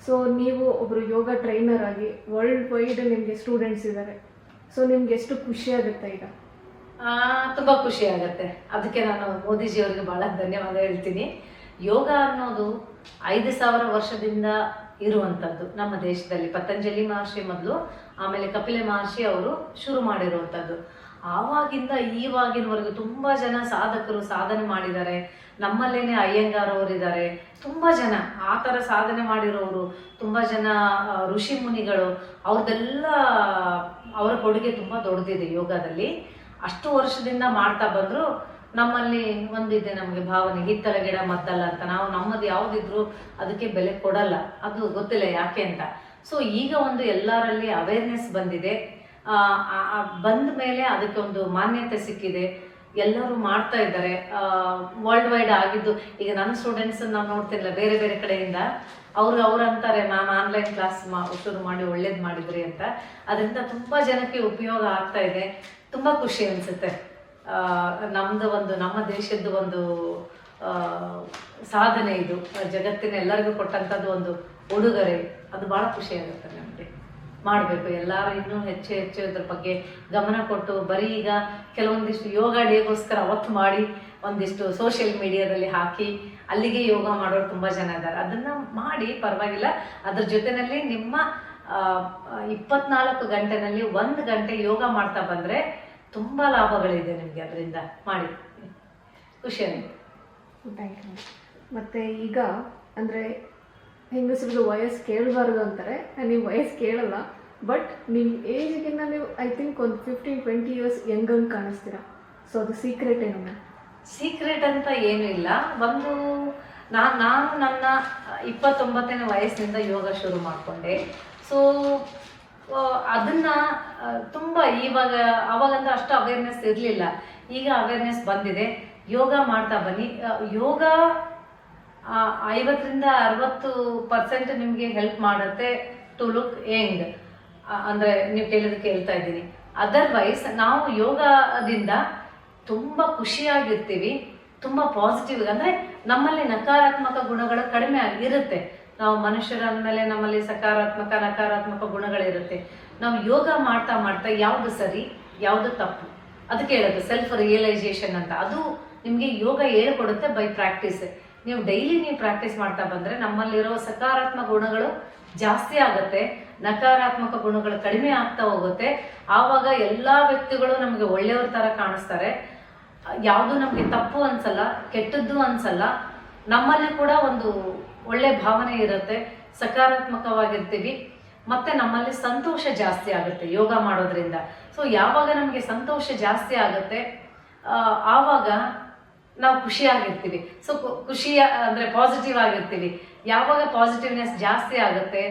ಸೊ ನೀವು ಒಬ್ಬರು ಯೋಗ ಟ್ರೈನರ್ ಆಗಿ ವರ್ಲ್ಡ್ ವೈಡ್ ನಿಮಗೆ ಸ್ಟೂಡೆಂಟ್ಸ್ ಇದ್ದಾರೆ ಸೊ ನಿಮ್ಗೆ ಎಷ್ಟು ಖುಷಿ ಆಗುತ್ತೆ ಈಗ? ತುಂಬ ಖುಷಿ ಆಗುತ್ತೆ. ಅದಕ್ಕೆ ನಾನು ಮೋದಿಜಿ ಅವರಿಗೆ ಬಹಳ ಧನ್ಯವಾದ ಹೇಳ್ತೀನಿ. ಯೋಗ ಅನ್ನೋದು ಐದು ಸಾವಿರ ವರ್ಷದಿಂದ ಇರುವಂತದ್ದು ನಮ್ಮ ದೇಶದಲ್ಲಿ. ಪತಂಜಲಿ ಮಹರ್ಷಿ ಮೊದಲು, ಆಮೇಲೆ ಕಪಿಲೆ ಮಹರ್ಷಿ ಅವರು ಶುರು ಮಾಡಿರುವಂತದ್ದು. ಆವಾಗಿಂದ ಈವಾಗಿನವರೆಗೂ ತುಂಬಾ ಜನ ಸಾಧಕರು ಸಾಧನೆ ಮಾಡಿದ್ದಾರೆ. ನಮ್ಮಲ್ಲೇನೆ ಅಯ್ಯಂಗಾರ್ ಅವರು ಇದ್ದಾರೆ ತುಂಬಾ ಜನ, ಆ ತರ ಸಾಧನೆ ಮಾಡಿರೋರು, ತುಂಬಾ ಜನ ಋಷಿ ಮುನಿಗಳು, ಅವ್ರದ್ದೆಲ್ಲ, ಅವರ ಕೊಡುಗೆ ತುಂಬಾ ದೊಡ್ಡದಿದೆ ಯೋಗದಲ್ಲಿ. ಅಷ್ಟು ವರ್ಷದಿಂದ ಮಾಡ್ತಾ ಬಂದ್ರು, ನಮ್ಮಲ್ಲಿ ಒಂದಿದೆ ನಮಗೆ ಭಾವನೆ, ಹಿತ್ತಲ ಗಿಡ ಮದ್ದಲ್ಲ ಅಂತ. ನಾವು ನಮ್ಮದು ಯಾವ್ದಿದ್ರು ಅದಕ್ಕೆ ಬೆಲೆ ಕೊಡಲ್ಲ. ಅದು ಗೊತ್ತಿಲ್ಲ ಯಾಕೆ ಅಂತ. ಸೊ ಈಗ ಒಂದು ಎಲ್ಲರಲ್ಲಿ ಅವೇರ್ನೆಸ್ ಬಂದಿದೆ. ಬಂದ ಮೇಲೆ ಅದಕ್ಕೆ ಒಂದು ಮಾನ್ಯತೆ ಸಿಕ್ಕಿದೆ. ಎಲ್ಲರೂ ಮಾಡ್ತಾ ಇದ್ದಾರೆ. ವರ್ಲ್ಡ್ ವೈಡ್ ಆಗಿದ್ದು, ಈಗ ನನ್ನ ಸ್ಟೂಡೆಂಟ್ಸ್ ನಾವು ನೋಡ್ತಿಲ್ಲ ಬೇರೆ ಬೇರೆ ಕಡೆಯಿಂದ. ಅವ್ರು ಅವ್ರು ಅಂತಾರೆ ಮ್ಯಾಮ್ ಆನ್ಲೈನ್ ಕ್ಲಾಸ್ ಶುರು ಮಾಡಿ, ಒಳ್ಳೇದು ಮಾಡಿದ್ರಿ ಅಂತ. ಅದರಿಂದ ತುಂಬಾ ಜನಕ್ಕೆ ಉಪಯೋಗ ಆಗ್ತಾ ಇದೆ. ತುಂಬಾ ಖುಷಿ ಅನಿಸುತ್ತೆ. ನಮ್ಮದು ಒಂದು, ನಮ್ಮ ದೇಶದ್ದು ಒಂದು ಸಾಧನೆ ಇದು. ಜಗತ್ತಿನ ಎಲ್ಲರಿಗೂ ಕೊಟ್ಟಂಥದ್ದು ಒಂದು ಉಡುಗೊರೆ. ಅದು ಬಹಳ ಖುಷಿ ಆಗುತ್ತೆ ನಮಗೆ. ಮಾಡಬೇಕು. ಎಲ್ಲರೂ ಇನ್ನೂ ಹೆಚ್ಚು ಹೆಚ್ಚು ಇದ್ರ ಬಗ್ಗೆ ಗಮನ ಕೊಟ್ಟು ಬರೀ ಈಗ ಕೆಲವೊಂದಿಷ್ಟು ಯೋಗ ಡೇಗೋಸ್ಕರ ಅವತ್ತು ಮಾಡಿ ಒಂದಿಷ್ಟು ಸೋಷಿಯಲ್ ಮೀಡಿಯಾದಲ್ಲಿ ಹಾಕಿ ಅಲ್ಲಿಗೆ ಯೋಗ ಮಾಡೋರು ತುಂಬ ಜನ ಇದ್ದಾರೆ. ಅದನ್ನು ಮಾಡಿ ಪರವಾಗಿಲ್ಲ. ಅದ್ರ ಜೊತೆನಲ್ಲಿ ನಿಮ್ಮ ಇಪ್ಪತ್ನಾಲ್ಕು ಗಂಟೆನಲ್ಲಿ ಒಂದು ಗಂಟೆ ಯೋಗ ಮಾಡ್ತಾ ಬಂದರೆ ತುಂಬ ಲಾಭಗಳಿದೆ ನಿಮಗೆ ಅದರಿಂದ. ಮಾಡಿ. ಖುಷಿ ಆಗುತ್ತೆ ಥ್ಯಾಂಕ್ ಯು ಮತ್ತು ಈಗ ಅಂದರೆ ಹೆಂಗಸರದು ವಯಸ್ಸು ಕೇಳಬಾರ್ದು ಅಂತಾರೆ. ನೀವು ವಯಸ್ಸು ಕೇಳಲ್ಲ. ಬಟ್ ನಿಮ್ಮ ಏಜ್ಗಿಂತ ನೀವು ಐ ಥಿಂಕ್ ಒಂದು ಫಿಫ್ಟೀನ್ ಟ್ವೆಂಟಿ ಇಯರ್ಸ್ ಯಂಗಂಗೆ ಕಾಣಿಸ್ತೀರಾ? ಸೊ ಅದು ಸೀಕ್ರೆಟ್ ಏನು ಸೀಕ್ರೆಟ್ ಅಂತ ಏನೂ ಇಲ್ಲ. ಒಂದು, ನಾನು ನಾನು ನನ್ನ ಇಪ್ಪತ್ತೊಂಬತ್ತನೇ ವಯಸ್ಸಿನಿಂದ ಯೋಗ ಶುರು ಮಾಡಿಕೊಂಡೆ. ಸೊ ಅದನ್ನ ತುಂಬ ಇವಾಗ, ಅವಾಗಂದ್ರೆ ಅಷ್ಟು ಅವೇರ್ನೆಸ್ ಇರಲಿಲ್ಲ. ಈಗ ಅವೇರ್ನೆಸ್ ಬಂದಿದೆ. ಯೋಗ ಮಾಡ್ತಾ ಬನ್ನಿ. ಯೋಗ ಐವತ್ತರಿಂದ ಅರವತ್ತು ಪರ್ಸೆಂಟ್ ನಿಮಗೆ ಹೆಲ್ಪ್ ಮಾಡುತ್ತೆ ಟು ಲುಕ್ ಯಂಗ್ ಅಂದ್ರೆ ನೀವು ಕೇಳಿದ ಕೇಳ್ತಾ ಇದ್ದೀನಿ. ಅದರ್ವೈಸ್ ನಾವು ಯೋಗದಿಂದ ತುಂಬ ಖುಷಿಯಾಗಿರ್ತೀವಿ, ತುಂಬ ಪಾಸಿಟಿವ್ ಅಂದ್ರೆ ನಮ್ಮಲ್ಲಿ ನಕಾರಾತ್ಮಕ ಗುಣಗಳು ಕಡಿಮೆ ಆಗಿ- ಇರುತ್ತೆ ನಾವು ಮನುಷ್ಯರ ಮೇಲೆ ನಮ್ಮಲ್ಲಿ ಸಕಾರಾತ್ಮಕ, ನಕಾರಾತ್ಮಕ ಗುಣಗಳಿರುತ್ತೆ. ನಾವು ಯೋಗ ಮಾಡ್ತಾ ಮಾಡ್ತಾ ಯಾವುದು ಸರಿ, ಯಾವುದು ತಪ್ಪು ಅದಕ್ಕೆ ಹೇಳೋದು ಸೆಲ್ಫ್ ರಿಯಲೈಸೇಷನ್ ಅಂತ. ಅದು ನಿಮಗೆ ಯೋಗ ಹೇಳ್ಕೊಡುತ್ತೆ ಬೈ ಪ್ರಾಕ್ಟೀಸ್ ನೀವು ಡೈಲಿ ನೀವು ಪ್ರಾಕ್ಟೀಸ್ ಮಾಡ್ತಾ ಬಂದ್ರೆ ನಮ್ಮಲ್ಲಿರೋ ಸಕಾರಾತ್ಮಕ ಗುಣಗಳು ಜಾಸ್ತಿ ಆಗುತ್ತೆ. ನಕಾರಾತ್ಮಕ ಗುಣಗಳು ಕಡಿಮೆ ಆಗ್ತಾ ಹೋಗುತ್ತೆ. ಆವಾಗ ಎಲ್ಲಾ ವ್ಯಕ್ತಿಗಳು ನಮಗೆ ಒಳ್ಳೆಯವ್ರ ತರ ಕಾಣಿಸ್ತಾರೆ. ಯಾವುದು ನಮಗೆ ತಪ್ಪು ಅನ್ಸಲ್ಲ, ಕೆಟ್ಟದ್ದು ಅನ್ಸಲ್ಲ, ನಮ್ಮಲ್ಲಿ ಕೂಡ ಒಂದು ಒಳ್ಳೆ ಭಾವನೆ ಇರುತ್ತೆ. ಸಕಾರಾತ್ಮಕವಾಗಿರ್ತೀವಿ. ಮತ್ತೆ ನಮ್ಮಲ್ಲಿ ಸಂತೋಷ ಜಾಸ್ತಿ ಆಗುತ್ತೆ ಯೋಗ ಮಾಡೋದ್ರಿಂದ. ಸೊ ಯಾವಾಗ ನಮಗೆ ಸಂತೋಷ ಜಾಸ್ತಿ ಆಗುತ್ತೆ ಆವಾಗ ನಾವು ಖುಷಿಯಾಗಿರ್ತೀವಿ. ಸೊ ಖುಷಿಯ, ಅಂದರೆ ಪಾಸಿಟಿವ್ ಆಗಿರ್ತೀವಿ. ಯಾವಾಗ ಪಾಸಿಟಿವ್ನೆಸ್ ಜಾಸ್ತಿ ಆಗುತ್ತೆ,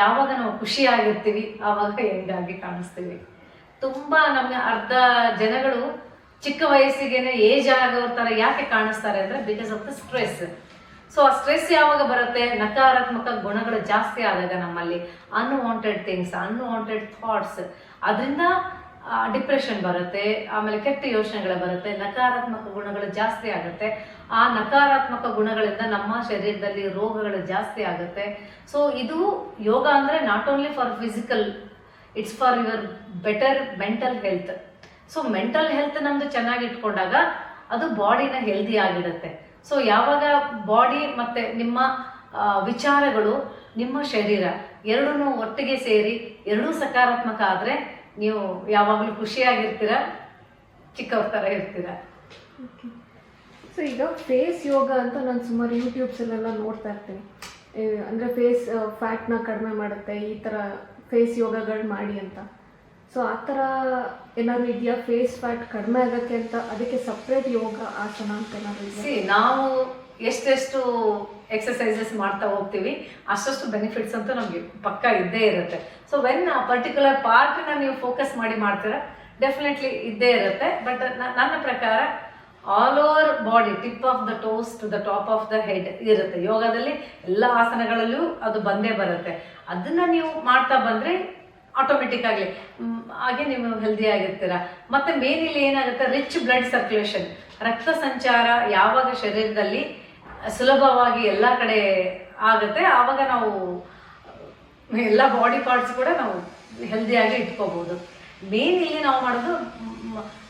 ಯಾವಾಗ ನಾವು ಖುಷಿಯಾಗಿರ್ತೀವಿ ಆವಾಗ ಹೆಂಗಾಗಿ ಕಾಣಿಸ್ತೀವಿ. ತುಂಬ ನಮಗೆ ಅರ್ಧ ಜನಗಳು ಚಿಕ್ಕ ವಯಸ್ಸಿಗೆ ಏಜ್ ಆಗೋರ್ ಥರ ಯಾಕೆ ಕಾಣಿಸ್ತಾರೆ ಅಂದರೆ because of the stress so ಆ ಸ್ಟ್ರೆಸ್ ಯಾವಾಗ ಬರುತ್ತೆ? ನಕಾರಾತ್ಮಕ ಗುಣಗಳು ಜಾಸ್ತಿ ಆದಾಗ ನಮ್ಮಲ್ಲಿ. ಅನ್ವಾಂಟೆಡ್ ಥಿಂಗ್ಸ್ ಅನ್ವಾಂಟೆಡ್ ಥಾಟ್ಸ್ ಅದರಿಂದ ಡಿಪ್ರೆಷನ್ ಬರುತ್ತೆ, ಆಮೇಲೆ ಕೆಟ್ಟ ಯೋಚನೆಗಳು ಬರುತ್ತೆ, ನಕಾರಾತ್ಮಕ ಗುಣಗಳು ಜಾಸ್ತಿ ಆಗುತ್ತೆ. ಆ ನಕಾರಾತ್ಮಕ ಗುಣಗಳಿಂದ ನಮ್ಮ ಶರೀರದಲ್ಲಿ ರೋಗಗಳು ಜಾಸ್ತಿ ಆಗುತ್ತೆ. ಸೊ ಇದು ಯೋಗ ಅಂದ್ರೆ not only for physical it's for your better mental health so mental health ನಮ್ದು ಚೆನ್ನಾಗಿ ಇಟ್ಕೊಂಡಾಗ ಅದು ಬಾಡಿನ ಹೆಲ್ದಿ ಆಗಿರುತ್ತೆ. ಸೊ ಯಾವಾಗ ಬಾಡಿ ಮತ್ತೆ ನಿಮ್ಮ ವಿಚಾರಗಳು ನಿಮ್ಮ ಶರೀರ ಎರಡೂ ಒಟ್ಟಿಗೆ ಸೇರಿ, ಎರಡೂ ಸಕಾರಾತ್ಮಕ ಆದ್ರೆ ನೀವು ಯಾವಾಗಲೂ ಖುಷಿಯಾಗಿರ್ತೀರ ಚಿಕ್ಕವ್ರ ಥರ ಇರ್ತೀರ. ಸೊ ಈಗ ಫೇಸ್ ಯೋಗ ಅಂತ ನಾನು ಸುಮಾರು ಯೂಟ್ಯೂಬ್ಸಲ್ಲೆಲ್ಲ ನೋಡ್ತಾ ಇರ್ತೀನಿ. ಅಂದ್ರೆ ಫೇಸ್ ಫ್ಯಾಟ್ನ ಕಡಿಮೆ ಮಾಡುತ್ತೆ ಈ ಥರ ಫೇಸ್ ಯೋಗಗಳು ಮಾಡಿ ಅಂತ. ಸೊ ಆ ಥರ ಏನಾದ್ರು ಇದೆಯಾ? ಫೇಸ್ ಫ್ಯಾಟ್ ಕಡಿಮೆ ಆಗೋಕ್ಕೆ ಅಂತ ಅದಕ್ಕೆ ಸಪ್ರೇಟ್ ಯೋಗ ಆಸನ ಅಂತ ಏನಾದ್ರು ನಾವು ಎಷ್ಟೆಷ್ಟು ಎಕ್ಸಸೈಸಸ್ ಮಾಡ್ತಾ ಹೋಗ್ತೀವಿ. ಅಷ್ಟಷ್ಟು ಬೆನಿಫಿಟ್ಸ್ ಅಂತೂ ನಮಗೆ ಪಕ್ಕ ಇದ್ದೇ ಇರುತ್ತೆ. ಸೊ ವೆನ್ ಆ ಪರ್ಟಿಕ್ಯುಲರ್ ಪಾರ್ಟ್ನ ನೀವು ಫೋಕಸ್ ಮಾಡಿ ಮಾಡ್ತೀರಾ ಡೆಫಿನೆಟ್ಲಿ ಇದ್ದೇ ಇರುತ್ತೆ. ಬಟ್ ನನ್ನ ಪ್ರಕಾರ all over body tip of the toes to the top of the head ಇರುತ್ತೆ. ಯೋಗದಲ್ಲಿ ಎಲ್ಲ ಆಸನಗಳಲ್ಲೂ ಅದು ಬಂದೇ ಬರುತ್ತೆ. ಅದನ್ನ ನೀವು ಮಾಡ್ತಾ ಬಂದ್ರೆ ಆಟೋಮೆಟಿಕ್ ಆಗಲಿ ಹಾಗೆ ನೀವು ಹೆಲ್ದಿ ಆಗಿರ್ತೀರ. ಮತ್ತೆ ಮೇನ್ ಇಲ್ಲಿ ಏನಾಗುತ್ತೆ? ರಿಚ್ ಬ್ಲಡ್ ಸರ್ಕ್ಯುಲೇಷನ್ ರಕ್ತ ಸಂಚಾರ ಯಾವಾಗ ಶರೀರದಲ್ಲಿ ಸುಲಭವಾಗಿ ಎಲ್ಲ ಕಡೆ ಆಗುತ್ತೆ. ಆವಾಗ ನಾವು, ಎಲ್ಲ ಬಾಡಿ ಪಾರ್ಟ್ಸ್ ಕೂಡ ನಾವು ಹೆಲ್ದಿಯಾಗಿ ಇಟ್ಕೋಬಹುದು ಮೇನ್ ಇಲ್ಲಿ ನಾವು ಮಾಡೋದು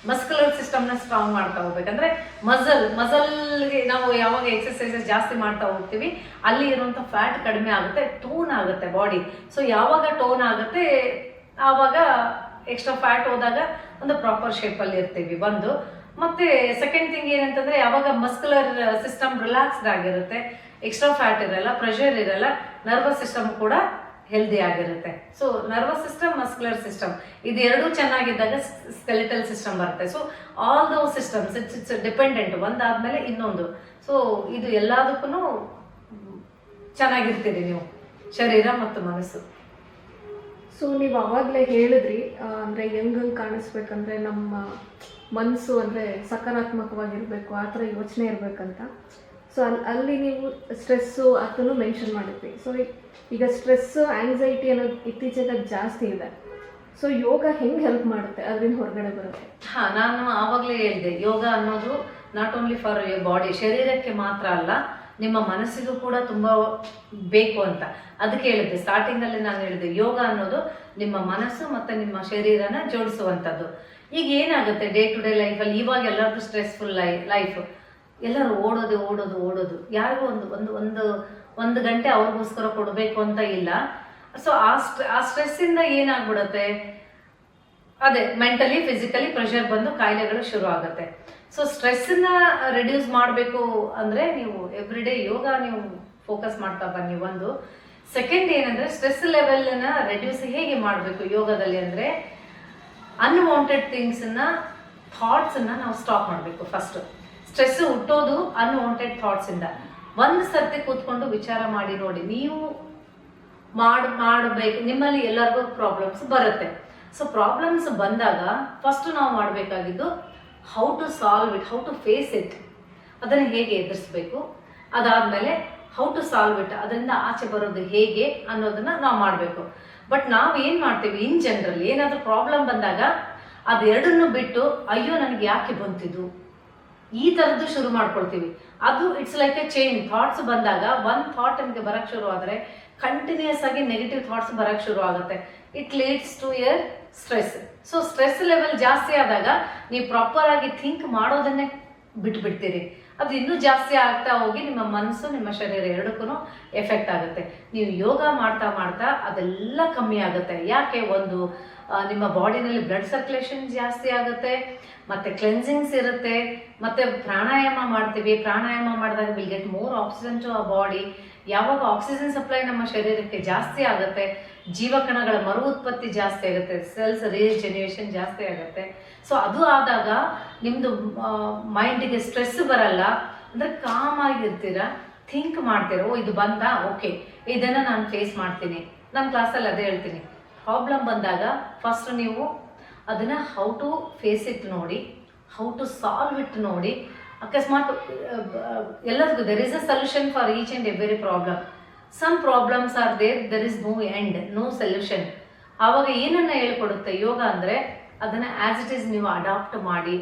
ಮಸ್ಕುಲರ್ ಸಿಸ್ಟಮ್ನ ಸ್ಟ್ರಾಂಗ್ ಮಾಡ್ತಾ ಹೋಗ್ಬೇಕಂದ್ರೆ ಮಸಲ್ ಮಸಲ್ಗೆ ನಾವು ಯಾವಾಗ ಎಕ್ಸಸೈಸಸ್ ಜಾಸ್ತಿ ಮಾಡ್ತಾ ಹೋಗ್ತೀವಿ, ಅಲ್ಲಿ ಇರುವಂಥ ಫ್ಯಾಟ್ ಕಡಿಮೆ ಆಗುತ್ತೆ ಟೋನ್ ಆಗುತ್ತೆ ಬಾಡಿ ಸೊ ಯಾವಾಗ ಟೋನ್ ಆಗುತ್ತೆ, ಆವಾಗ ಎಕ್ಸ್ಟ್ರಾ ಫ್ಯಾಟ್ ಹೋದಾಗ ಒಂದು ಪ್ರಾಪರ್ ಶೇಪಲ್ಲಿ ಇರ್ತೀವಿ. ಒಂದು ಮತ್ತೆ ಸೆಕೆಂಡ್ ಥಿಂಗ್ ಏನಂತಂದ್ರೆ ಯಾವಾಗ ಮಸ್ಕುಲರ್ ಸಿಸ್ಟಮ್ ರಿಲ್ಯಾಕ್ಸ್ಡ್ ಆಗಿರುತ್ತೆ. ಎಕ್ಸ್ಟ್ರಾ ಫ್ಯಾಟ್ ಇರಲ್ಲ ಪ್ರೆಷರ್ ಇರಲ್ಲ ನರ್ವಸ್ ಸಿಸ್ಟಮ್ ಕೂಡ ಹೆಲ್ದಿ ಆಗಿರುತ್ತೆ. So nervous system muscular system ಇದು ಎರಡೂ ಚೆನ್ನಾಗಿದ್ದಾಗ ಸ್ಕೆಲಿಟಲ್ ಸಿಸ್ಟಮ್ ಬರುತ್ತೆ. So all those systems it's it's dependent ಒಂದಾದ್ಮೇಲೆ ಇನ್ನೊಂದು. ಸೊ ಇದು ಎಲ್ಲದಕ್ಕೂ ಚೆನ್ನಾಗಿರ್ತೀರಿ ನೀವು. ಶರೀರ ಮತ್ತು ಮನಸ್ಸು. ಸೊ ನೀವು ಅವಾಗಲೇ ಹೇಳಿದ್ರಿ ಅಂದರೆ ಅಂದ್ರೆ ಹೆಂಗ್ ಕಾಣಿಸ್ಬೇಕಂದ್ರೆ ನಮ್ಮ ಮನಸ್ಸು ಅಂದರೆ ಸಕಾರಾತ್ಮಕವಾಗಿರಬೇಕು, ಆ ಥರ ಯೋಚನೆ ಇರಬೇಕಂತ. ಸೊ ಅಲ್ಲಿ ಅಲ್ಲಿ ನೀವು ಸ್ಟ್ರೆಸ್ಸು ಅದನ್ನು ಮೆನ್ಷನ್ ಮಾಡಿದ್ವಿ ಸೊ ಈಗ ಸ್ಟ್ರೆಸ್ಸು ಆಂಗ್ಸೈಟಿ ಅನ್ನೋದು ಇತ್ತೀಚೆಗೆ ಜಾಸ್ತಿ ಇದೆ. ಸೊ ಯೋಗ ಹೆಂಗೆ ಹೆಲ್ಪ್ ಮಾಡುತ್ತೆ? ಅದರಿಂದ ಹೊರಗಡೆ ಬರುತ್ತೆ. ಹಾ, ನಾನು ಆವಾಗಲೇ ಹೇಳಿದೆ, ಯೋಗ ಅನ್ನೋದು ನಾಟ್ ಓನ್ಲಿ ಫಾರ್ ಬಾಡಿ ಶರೀರಕ್ಕೆ ಮಾತ್ರ ಅಲ್ಲ, ನಿಮ್ಮ ಮನಸ್ಸಿಗೂ ಕೂಡ ತುಂಬ ಬೇಕು ಅಂತ. ಅದಕ್ಕೆ ಹೇಳಿದ್ದೆ ಸ್ಟಾರ್ಟಿಂಗ್ ಅಲ್ಲಿ ನಾನು ಹೇಳಿದೆ, ಯೋಗ ಅನ್ನೋದು ನಿಮ್ಮ ಮನಸ್ಸು ಮತ್ತೆ ನಿಮ್ಮ ಶರೀರನ ಜೋಡಿಸುವಂಥದ್ದು. ಈಗ ಏನಾಗುತ್ತೆ ಡೇ ಟು ಡೇ ಲೈಫಲ್ಲಿ ಇವಾಗ ಎಲ್ಲರಿಗೂ ಸ್ಟ್ರೆಸ್ಫುಲ್ ಲೈ ಲೈಫ್ ಎಲ್ಲರೂ ಓಡೋದು ಓಡೋದು ಓಡೋದು. ಯಾರಿಗೂ ಒಂದು ಒಂದು ಒಂದು ಒಂದು ಗಂಟೆ ಅವ್ರಿಗೋಸ್ಕರ ಕೊಡಬೇಕು ಅಂತ ಇಲ್ಲ. ಸೊ ಆ ಸ್ಟ್ರೆ ಆ ಸ್ಟ್ರೆಸ್ಸಿಂದ ಏನಾಗ್ಬಿಡುತ್ತೆ? ಅದೇ ಮೆಂಟಲಿ ಫಿಸಿಕಲಿ ಪ್ರೆಷರ್ ಬಂದು ಕಾಯಿಲೆಗಳು ಶುರು ಆಗುತ್ತೆ. ಸೊ ಸ್ಟ್ರೆಸ್ಸನ್ನ ರೆಡ್ಯೂಸ್ ಮಾಡಬೇಕು ಅಂದ್ರೆ ನೀವು ಎವ್ರಿ ಡೇ ಯೋಗ ನೀವು ಫೋಕಸ್ ಮಾಡ್ತಾ ಬನ್ನಿ ಒಂದು. ಸೆಕೆಂಡ್ ಏನಂದ್ರೆ ಸ್ಟ್ರೆಸ್ ಲೆವೆಲ್ನ ರೆಡ್ಯೂಸ್ ಹೇಗೆ ಮಾಡಬೇಕು ಯೋಗದಲ್ಲಿ ಅಂದ್ರೆ ಅನ್ವಾಂಟೆಡ್ ಥಿಂಗ್ಸನ್ನ ಥಾಟ್ಸನ್ನ ನಾವು ಸ್ಟಾಪ್ ಮಾಡಬೇಕು ಫಸ್ಟ್ ಸ್ಟ್ರೆಸ್ ಹುಟ್ಟೋದು ಅನ್ವಾಂಟೆಡ್ ಥಾಟ್ಸಿಂದ ಒಂದು ಸರ್ತಿ ಕೂತ್ಕೊಂಡು ವಿಚಾರ ಮಾಡಿ ನೋಡಿ. ನೀವು ಮಾಡ್, ಮಾಡಬೇಕು. ನಿಮ್ಮಲ್ಲಿ ಎಲ್ಲರಿಗೂ ಪ್ರಾಬ್ಲಮ್ಸ್ ಬರುತ್ತೆ. ಸೊ ಪ್ರಾಬ್ಲಮ್ಸ್ ಬಂದಾಗ ಫಸ್ಟ್ ನಾವು ಮಾಡಬೇಕಾಗಿದ್ದು how to solve it how to face it ಅದನ್ನು ಹೇಗೆ ಎದುರಿಸ್ಬೇಕು? ಅದಾದ್ಮೇಲೆ ಹೌ ಟು ಸಾಲ್ವ್ ಇಟ್ ಅದರಿಂದ ಆಚೆ ಬರೋದು ಹೇಗೆ ಅನ್ನೋದನ್ನ ನಾವು ಮಾಡಬೇಕು. ಬಟ್ ನಾವು ಏನು ಮಾಡ್ತೀವಿ ಇನ್ ಜನರಲ್ ಏನಾದರೂ ಪ್ರಾಬ್ಲಮ್ ಬಂದಾಗ ಅದೆರಡನ್ನು ಬಿಟ್ಟು, ಅಯ್ಯೋ, ನನಗೆ ಯಾಕೆ ಬಂತಿದ್ದು? ಈ ಥರದ್ದು ಶುರು ಮಾಡ್ಕೊಳ್ತೀವಿ. ಅದು it's like a chain thoughts ಬಂದಾಗ ಒಂದು ಥಾಟ್ ನಿಮಗೆ ಬರಕ್ಕೆ ಶುರು ಆದರೆ ಕಂಟಿನ್ಯೂಸ್ ಆಗಿ ನೆಗೆಟಿವ್ ಥಾಟ್ಸ್ ಬರಕ್ಕೆ ಶುರು ಆಗುತ್ತೆ. It leads to your stress so stress level ಜಾಸ್ತಿ ಆದಾಗ, ನೀವು ಪ್ರಾಪರ್ ಆಗಿ ಥಿಂಕ್ ಮಾಡೋದನ್ನೇ ಬಿಟ್ಬಿಡ್ತೀರಿ. ಅದು ಇನ್ನೂ ಜಾಸ್ತಿ ಆಗ್ತಾ ಹೋಗಿ ನಿಮ್ಮ ಮನಸ್ಸು, ನಿಮ್ಮ ಶರೀರ ಎರಡಕ್ಕೂ ಎಫೆಕ್ಟ್ ಆಗುತ್ತೆ. ನೀವು ಯೋಗ ಮಾಡ್ತಾ ಮಾಡ್ತಾ ಅದೆಲ್ಲ ಕಮ್ಮಿ ಆಗುತ್ತೆ. ಯಾಕೆ? ಒಂದು ನಿಮ್ಮ ಬಾಡಿನಲ್ಲಿ ಬ್ಲಡ್ ಸರ್ಕ್ಯುಲೇಷನ್ ಜಾಸ್ತಿ ಆಗುತ್ತೆ, ಮತ್ತೆ ಕ್ಲೆನ್ಸಿಂಗ್ಸ್ ಇರುತ್ತೆ, ಮತ್ತೆ ಪ್ರಾಣಾಯಾಮ ಮಾಡ್ತೀವಿ. ಪ್ರಾಣಾಯಾಮ ಮಾಡಿದಾಗ will get more oxygen to a body ಯಾವಾಗ ಆಕ್ಸಿಜನ್ ಸಪ್ಲೈ ನಮ್ಮ ಶರೀರಕ್ಕೆ ಜಾಸ್ತಿ ಆಗುತ್ತೆ ಜೀವಕಣಗಳ ಮರು ಉತ್ಪತ್ತಿ ಜಾಸ್ತಿ ಆಗುತ್ತೆ ಸೆಲ್ಸ್ ರೀಜೆನ್ಯೂಯೇಷನ್ ಜಾಸ್ತಿ ಆಗುತ್ತೆ. ಸೊ ಅದು ಆದಾಗ ನಿಮ್ಮದು ಮೈಂಡಿಗೆ ಸ್ಟ್ರೆಸ್ ಬರಲ್ಲ. ಅಂದರೆ ಕಾಮ್ ಆಗಿರ್ತೀರ ಥಿಂಕ್ ಮಾಡ್ತೀರ, ಓ, ಇದು ಬಂತಾ ಓಕೆ ಇದನ್ನು ನಾನು ಫೇಸ್ ಮಾಡ್ತೀನಿ. ನನ್ನ ಕ್ಲಾಸಲ್ಲಿ ಅದೇ ಹೇಳ್ತೀನಿ. ಪ್ರಾಬ್ಲಮ್ ಬಂದಾಗ ಫಸ್ಟ್ ನೀವು ಅದನ್ನು ಹೌ ಟು ಫೇಸ್ ಇಟ್ ನೋಡಿ ಹೌ ಟು ಸಾಲ್ವ್ ಇಟ್ ನೋಡಿ. ಅಕಸ್ಮಾತ್ ಎಲ್ಲದಕ್ಕೂ there is a solution for each and every problem some problems are there there is no end no solution ಆವಾಗ ಏನನ್ನ ಹೇಳ್ಕೊಡುತ್ತೆ? ಯೋಗ ಅಂದ್ರೆ ಅದನ್ನ ಆಸ್ ಇಟ್ ಈಸ್ ನೀವು ಅಡಾಪ್ಟ್ ಮಾಡಿ.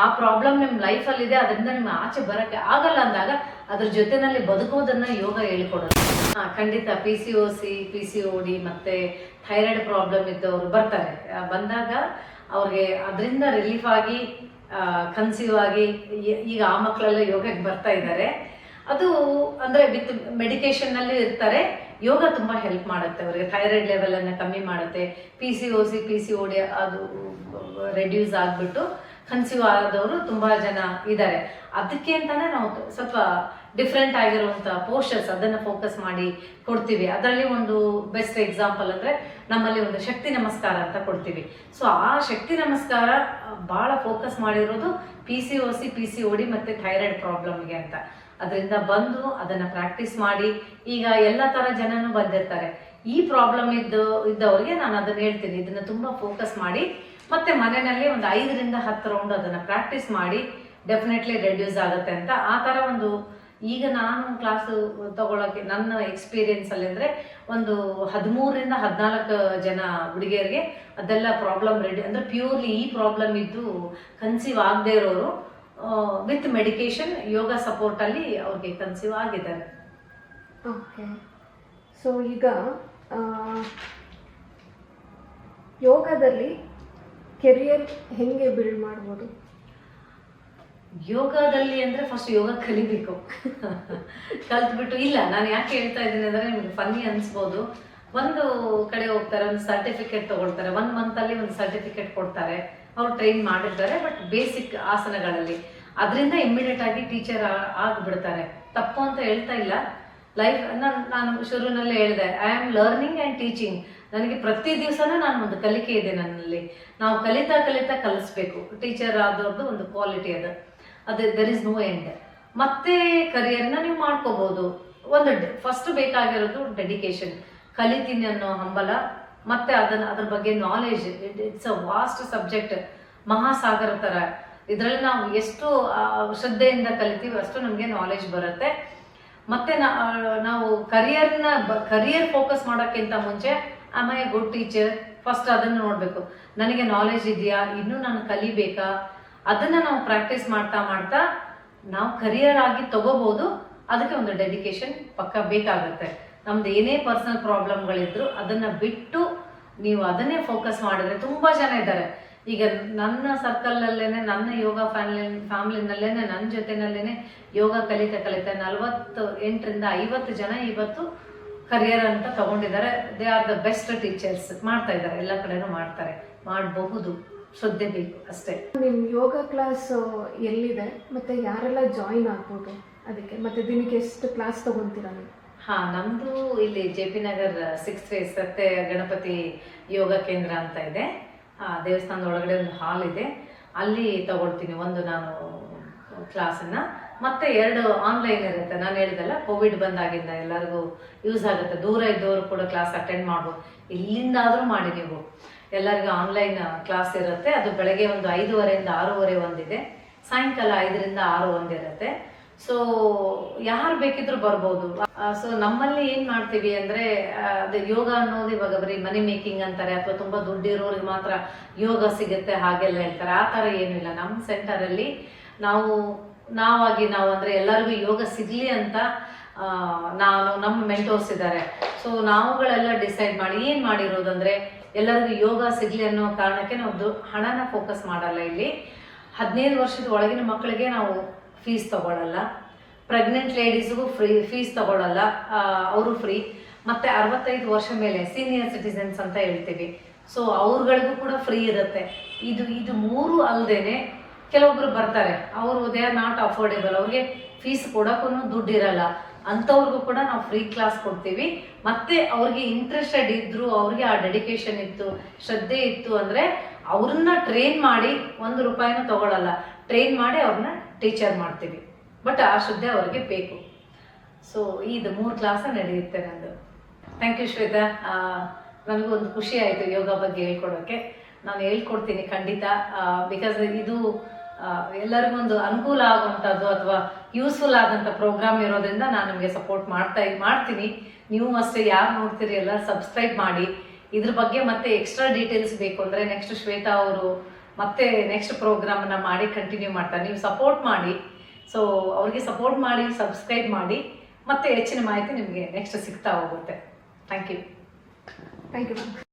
ಆ ಪ್ರಾಬ್ಲಮ್ ನಿಮ್ಮ ಲೈಫಲ್ಲಿದೆ ಅದರಿಂದ ನಿಮ್ಮ ಆಚೆ ಬರಕ್ಕೆ ಆಗಲ್ಲ ಅಂದಾಗ ಅದ್ರ ಜೊತೆನಲ್ಲಿ ಬದುಕೋದನ್ನ ಯೋಗ ಹೇಳ್ಕೊಡುತ್ತೆ. ಖಂಡಿತ. P C O C P C O D ಮತ್ತೆ ಥೈರಾಯ್ಡ್ ಪ್ರಾಬ್ಲಮ್ ಇದ್ದವರು ಬರ್ತಾರೆ. ಬಂದಾಗ ಅವ್ರಿಗೆ ಅದರಿಂದ ರಿಲೀಫ್ ಆಗಿ ಕನ್ಸೀವ್ ಆಗಿ ಈಗ ಆ ಮಕ್ಕಳೆಲ್ಲ ಯೋಗಕ್ಕೆ ಬರ್ತಾ ಇದ್ದಾರೆ. ಅದು ಅಂದ್ರೆ ವಿತ್ ಮೆಡಿಕೇಶನ್ನಲ್ಲಿ ಇರ್ತಾರೆ. ಯೋಗ ತುಂಬಾ ಹೆಲ್ಪ್ ಮಾಡುತ್ತೆ ಅವರಿಗೆ. ಥೈರಾಯ್ಡ್ ಲೆವೆಲನ್ನು ಕಮ್ಮಿ ಮಾಡುತ್ತೆ. P C O C P C O D ಅದು ರೆಡ್ಯೂಸ್ ಆಗ್ಬಿಟ್ಟು ಕನ್ಸ್ಯೂ ಆದವರು ತುಂಬಾ ಜನ ಇದ್ದಾರೆ ಅದಕ್ಕೆ ಅಂತಾನೆ ನಾವು ಸ್ವಲ್ಪ ಡಿಫ್ರೆಂಟ್ ಆಗಿರುವಂಥ ಪೋಸ್ಟರ್ಸ್ ಅದನ್ನ ಫೋಕಸ್ ಮಾಡಿ ಕೊಡ್ತೀವಿ. ಅದರಲ್ಲಿ ಒಂದು ಬೆಸ್ಟ್ ಎಕ್ಸಾಂಪಲ್ ಅಂದ್ರೆ ನಮ್ಮಲ್ಲಿ ಒಂದು ಶಕ್ತಿ ನಮಸ್ಕಾರ ಅಂತ ಕೊಡ್ತೀವಿ. ಸೊ ಆ ಶಕ್ತಿ ನಮಸ್ಕಾರ ಬಹಳ ಫೋಕಸ್ ಮಾಡಿರೋದು P C O C P C O D ಮತ್ತು ಥೈರಾಯ್ಡ್ ಪ್ರಾಬ್ಲಮ್ಗೆ ಅಂತ. ಅದರಿಂದ ಬಂದು ಅದನ್ನ ಪ್ರಾಕ್ಟೀಸ್ ಮಾಡಿ ಈಗ ಎಲ್ಲ ತರ ಜನನು ಬಂದಿರ್ತಾರೆ. ಈ ಪ್ರಾಬ್ಲಮ್ ಇದ್ದು, ಇದ್ದವ್ರಿಗೆ ನಾನು ಅದನ್ನ ಹೇಳ್ತೀನಿ. ಇದನ್ನ ತುಂಬಾ ಫೋಕಸ್ ಮಾಡಿ, ಮತ್ತೆ ಮನೆಯಲ್ಲಿ ಒಂದು ಐದರಿಂದ ಹತ್ತು ರೌಂಡ್ ಅದನ್ನ ಪ್ರಾಕ್ಟೀಸ್ ಮಾಡಿ ಡೆಫಿನೆಟ್ಲಿ ರೆಡ್ಯೂಸ್ ಆಗುತ್ತೆ ಅಂತ ಆ ತರ ಒಂದು, ಈಗ ನಾನು ಕ್ಲಾಸ್ ತಗೊಳ್ಳೋಕೆ ನನ್ನ ಎಕ್ಸ್ಪೀರಿಯನ್ಸ್ ಅಲ್ಲಿ ಅಂದ್ರೆ ಒಂದು ಹದಿಮೂರರಿಂದ ಹದಿನಾಲ್ಕು ಜನ ಹುಡುಗಿಯರಿಗೆ ಅದೆಲ್ಲ ಪ್ರಾಬ್ಲಮ್ ರೆಡಿ ಅಂದ್ರೆ ಪ್ಯೂರ್ಲಿ ಈ ಪ್ರಾಬ್ಲಮ್ ಇದ್ದು ಕನ್ಸೀವ್ ಆಗದೆ ಇರೋರು ವಿತ್ ಮೆಡಿಕೇಶನ್ ಯೋಗ ಸಪೋರ್ಟಲ್ಲಿ ಅವ್ರಿಗೆ ಕನ್ಸೀವ್ ಆಗಿದ್ದಾರೆ. ಓಕೆ ಸೊ ಈಗ ಯೋಗದಲ್ಲಿ ಕೆರಿಯರ್ ಹೆಂಗೆ ಬಿಲ್ಡ್ ಮಾಡ್ಬೋದು? ಯೋಗದಲ್ಲಿ ಅಂದ್ರೆ ಫಸ್ಟ್ ಯೋಗ ಕಲಿಬೇಕು. ಕಲ್ತ್ಬಿಟ್ಟು ಇಲ್ಲ ನಾನು ಯಾಕೆ ಹೇಳ್ತಾ ಇದ್ದೀನಿ ಅಂದ್ರೆ ನಿಮ್ಗೆ ಫನ್ನಿ ಅನಿಸ್ಬೋದು. ಒಂದು ಕಡೆ ಹೋಗ್ತಾರೆ ಒಂದು ಸರ್ಟಿಫಿಕೇಟ್ ತಗೊಳ್ತಾರೆ. ಒಂದು ಮಂತಲ್ಲಿ ಒಂದು ಸರ್ಟಿಫಿಕೇಟ್ ಕೊಡ್ತಾರೆ. ಅವ್ರು ಟ್ರೈನ್ ಮಾಡಿರ್ತಾರೆ ಬಟ್ ಬೇಸಿಕ್ ಆಸನಗಳಲ್ಲಿ. ಅದರಿಂದ ಇಮ್ಮಿಡಿಯೇಟ್ ಆಗಿ ಟೀಚರ್ ಆಗಿಬಿಡ್ತಾರೆ. ತಪ್ಪು ಅಂತ ಹೇಳ್ತಾ ಇಲ್ಲ. ಲೈಫ್ ನಾನು ನಾನು ಶುರುವಿನಲ್ಲೇ ಹೇಳಿದೆ I am learning and teaching ನನಗೆ ಪ್ರತಿ ದಿವಸನೂ ನಾನು ಒಂದು ಕಲಿಕೆ ಇದೆ ನನ್ನಲ್ಲಿ. ನಾವು ಕಲಿತಾ ಕಲಿತಾ ಕಲಿಸ್ಬೇಕು. ಟೀಚರ್ ಆದವ್ರದ್ದು ಒಂದು ಕ್ವಾಲಿಟಿ ಅದು. ಅದು ದರ್ ಇಸ್ ನೋ ಎಂಡ್ ಮತ್ತೆ ಕರಿಯರ್ನ ನೀವು ಮಾಡ್ಕೋಬಹುದು ಒಂದು ಫಸ್ಟ್ ಬೇಕಾಗಿರೋದು ಡೆಡಿಕೇಶನ್ ಕಲಿತೀನಿ ಅನ್ನೋ ಹಂಬಲ. ಮತ್ತೆ ಅದನ್ನ, ಅದ್ರ ಬಗ್ಗೆ knowledge it's a vast subject ಮಹಾಸಾಗರ ಥರ ಇದರಲ್ಲಿ ನಾವು ಎಷ್ಟು ಶ್ರದ್ಧೆಯಿಂದ ಕಲಿತೀವಿ ಅಷ್ಟು ನಮಗೆ ನಾಲೆಜ್ ಬರುತ್ತೆ. ಮತ್ತೆ ನಾವು ಕರಿಯರ್ನ ಕರಿಯರ್ ಫೋಕಸ್ ಮಾಡೋಕ್ಕಿಂತ ಮುಂಚೆ am I good teacher first ಅದನ್ನು ನೋಡಬೇಕು. ನನಗೆ ನಾಲೆಜ್ ಇದೆಯಾ? ಇನ್ನೂ ನಾನು ಕಲಿಬೇಕಾ? ಅದನ್ನ ನಾವು ಪ್ರಾಕ್ಟೀಸ್ ಮಾಡ್ತಾ ಮಾಡ್ತಾ, ನಾವು ಕರಿಯರ್ ಆಗಿ ತಗೋಬಹುದು ಅದಕ್ಕೆ ಒಂದು ಡೆಡಿಕೇಶನ್ ಪಕ್ಕ ಬೇಕಾಗುತ್ತೆ. ನಮ್ದು ಏನೇ ಪರ್ಸನಲ್ ಪ್ರಾಬ್ಲಮ್ಗಳಿದ್ರು ಅದನ್ನ ಬಿಟ್ಟು ನೀವು ಅದನ್ನೇ ಫೋಕಸ್ ಮಾಡಿದ್ರೆ ತುಂಬಾ ಜನ ಇದ್ದಾರೆ. ಈಗ ನನ್ನ ಸರ್ಕಲ್ನಲ್ಲೇನೆ ನನ್ನ ಯೋಗ ಫ್ಯಾಮಿಲಿ ಫ್ಯಾಮಿಲಿನಲ್ಲೇನೆ ನನ್ನ ಜೊತೆನಲ್ಲೇನೆ ಯೋಗ ಕಲಿತ ಕಲಿತಾ ನಲವತ್ತು ಎಂಟರಿಂದ ಐವತ್ತು ಜನ ಇವತ್ತು ಕರಿಯರ್ ಅಂತ ತಗೊಂಡಿದ್ದಾರೆ. They are the best teachers ಮಾಡ್ತಾ ಇದ್ದಾರೆ. ಎಲ್ಲ ಕಡೆನೂ ಮಾಡ್ತಾರೆ. ಮಾಡಬಹುದು. ಶ್ರದ್ಧೆ ಬೇಕು ಅಷ್ಟೇ. ನಿಮ್ಮ ಯೋಗ ಕ್ಲಾಸ್ ಎಲ್ಲಿದೆ? ಮತ್ತೆ ಯಾರೆಲ್ಲ ಜಾಯಿನ್ ಆಗ್ಬೋದು ಅದಕ್ಕೆ? ಮತ್ತೆ ದಿನಕ್ಕೆ ಎಷ್ಟು ಕ್ಲಾಸ್ ತಗೊಂತೀರಾ ನೀವು? ಹಾ, ನಮ್ದು ಇಲ್ಲಿ J P Nagar six phase Satya Ganapathi Yoga ಕೇಂದ್ರ ಅಂತ ಇದೆ. ಆ ದೇವಸ್ಥಾನದ ಒಳಗಡೆ ಒಂದು ಹಾಲ್ ಇದೆ. ಅಲ್ಲಿ ತಗೊಳ್ತೀನಿ, ಒಂದು ನಾನು ಕ್ಲಾಸನ್ನ ಮತ್ತೆ ಎರಡು ಆನ್ಲೈನ್ ಇರುತ್ತೆ. ನಾನು ಹೇಳಿದಲ್ಲ ಕೋವಿಡ್ ಬಂದಾಗಿಂದ ಎಲ್ಲರಿಗೂ ಯೂಸ್ ಆಗುತ್ತೆ. ದೂರ ಇದ್ದವರು ಕೂಡ ಕ್ಲಾಸ್ ಅಟೆಂಡ್ ಮಾಡ್ಬೋದು. ಇಲ್ಲಿಂದಾದರೂ ಮಾಡಿ ನೀವು. ಎಲ್ಲರಿಗೂ ಆನ್ಲೈನ್ ಕ್ಲಾಸ್ ಇರುತ್ತೆ. ಅದು ಬೆಳಗ್ಗೆ ಒಂದು ಐದೂವರೆಯಿಂದ ಆರೂವರೆ ಒಂದಿದೆ. ಸಾಯಂಕಾಲ ಐದರಿಂದ ಆರು ಒಂದಿರುತ್ತೆ. ಸೊ ಯಾರು ಬೇಕಿದ್ರು ಬರ್ಬೋದು. ಸೊ ನಮ್ಮಲ್ಲಿ ಏನ್ ಮಾಡ್ತೀವಿ ಅಂದ್ರೆ ಅದೇ ಯೋಗ ಅನ್ನೋದು ಇವಾಗ ಬರೀ ಮನಿ ಮೇಕಿಂಗ್ ಅಂತಾರೆ, ಅಥವಾ ತುಂಬಾ ದುಡ್ಡಿರೋರಿಗೆ ಮಾತ್ರ ಯೋಗ ಸಿಗುತ್ತೆ, ಹಾಗೆಲ್ಲ ಹೇಳ್ತಾರೆ. ಆ ತರ ಏನಿಲ್ಲ ನಮ್ಮ ಸೆಂಟರ್ ಅಲ್ಲಿ ನಾವು, ನಾವಾಗಿ ನಾವು ಅಂದ್ರೆ ಎಲ್ಲರಿಗೂ ಯೋಗ ಸಿಗ್ಲಿ ಅಂತ ನಾನು, ನಮ್ಮ ಮೆಂಟೋರ್ಸ್ ಇದ್ದಾರೆ. ಸೊ ನಾವುಗಳೆಲ್ಲ ಡಿಸೈಡ್ ಮಾಡಿ, ಏನ್ ಮಾಡಿರೋದಂದ್ರೆ ಎಲ್ಲರಿಗೂ ಯೋಗ ಸಿಗ್ಲಿ ಅನ್ನೋ ಕಾರಣಕ್ಕೆ ನಾವು ಹಣನ ಫೋಕಸ್ ಮಾಡಲ್ಲ ಇಲ್ಲಿ. ಹದಿನೈದು ವರ್ಷದ ಒಳಗಿನ ಮಕ್ಕಳಿಗೆ ನಾವು ಫೀಸ್ ತಗೊಳ್ಳಲ್ಲ ಪ್ರೆಗ್ನೆಂಟ್ ಲೇಡೀಸ್ಗೂ ಫ್ರೀ ಫೀಸ್ ತಗೊಳ್ಳಲ್ಲ ಅವರು ಫ್ರೀ ಮತ್ತೆ ಅರವತ್ತೈದು ವರ್ಷ ಮೇಲೆ ಸೀನಿಯರ್ ಸಿಟಿಸನ್ಸ್ ಅಂತ ಹೇಳ್ತೀವಿ. ಸೊ ಅವ್ರಗಳಿಗೂ ಕೂಡ ಫ್ರೀ ಇರುತ್ತೆ. ಇದು ಇದು ಮೂರು ಅಲ್ಲದೇನೆ ಕೆಲವೊಬ್ರು ಬರ್ತಾರೆ. ಅವರು ದೇ ಆರ್ ನಾಟ್ ಅಫೋರ್ಡೆಬಲ್ ಅವ್ರಿಗೆ ಫೀಸ್ ಕೊಡೋಕ್ಕೂ ದುಡ್ಡು ಇರಲ್ಲ. ಅಂಥವ್ರಿಗೂ ಕೂಡ ನಾವು ಫ್ರೀ ಕ್ಲಾಸ್ ಕೊಡ್ತೀವಿ. ಮತ್ತೆ ಅವ್ರಿಗೆ ಇಂಟ್ರೆಸ್ಟೆಡ್ ಇದ್ರು, ಅವ್ರಿಗೆ ಆ ಡೆಡಿಕೇಶನ್ ಇತ್ತು, ಶ್ರದ್ಧೆ ಇತ್ತು ಅಂದರೆ ಅವ್ರನ್ನ ಟ್ರೈನ್ ಮಾಡಿ ಒಂದು ರೂಪಾಯಿನೂ ತಗೊಳ್ಳಲ್ಲ ಟ್ರೈನ್ ಮಾಡಿ ಅವ್ರನ್ನ ಟೀಚರ್ ಮಾಡ್ತೀವಿ. ಬಟ್ ಆ ಶ್ರದ್ಧೆ ಅವ್ರಿಗೆ ಬೇಕು. ಸೊ ಇದು ಮೂರು ಕ್ಲಾಸ ನಡೆಯುತ್ತೆ ನಂದು. Thank you Shweta. ನನಗೂ ಒಂದು ಖುಷಿ ಆಯಿತು ಯೋಗ ಬಗ್ಗೆ ಹೇಳ್ಕೊಡೋಕ್ಕೆ ನಾನು ಹೇಳ್ಕೊಡ್ತೀನಿ ಖಂಡಿತ. ಬಿಕಾಸ್ ಇದು ಎಲ್ಲರಿಗೂ ಒಂದು ಅನುಕೂಲ ಆಗುವಂಥದ್ದು ಅಥವಾ ಯೂಸ್ಫುಲ್ ಆದಂಥ ಪ್ರೋಗ್ರಾಮ್ ಇರೋದ್ರಿಂದ ನಾನು ನಿಮಗೆ ಸಪೋರ್ಟ್ ಮಾಡ್ತಾ ಮಾಡ್ತೀನಿ. ನೀವು ಅಷ್ಟೇ ಯಾರು ನೋಡ್ತೀರಿ ಎಲ್ಲ ಸಬ್ಸ್ಕ್ರೈಬ್ ಮಾಡಿ. ಇದ್ರ ಬಗ್ಗೆ ಮತ್ತೆ ಎಕ್ಸ್ಟ್ರಾ ಡೀಟೇಲ್ಸ್ ಬೇಕು ಅಂದರೆ ನೆಕ್ಸ್ಟ್ ಶ್ವೇತಾ ಅವರು ಮತ್ತೆ ನೆಕ್ಸ್ಟ್ ಪ್ರೋಗ್ರಾಮನ್ನ ಮಾಡಿ ಕಂಟಿನ್ಯೂ ಮಾಡ್ತಾರೆ. ನೀವು ಸಪೋರ್ಟ್ ಮಾಡಿ. ಸೊ ಅವ್ರಿಗೆ ಸಪೋರ್ಟ್ ಮಾಡಿ ಸಬ್ಸ್ಕ್ರೈಬ್ ಮಾಡಿ. ಮತ್ತೆ ಹೆಚ್ಚಿನ ಮಾಹಿತಿ ನಿಮಗೆ ನೆಕ್ಸ್ಟ್ ಸಿಗ್ತಾ ಹೋಗುತ್ತೆ. Thank you thank you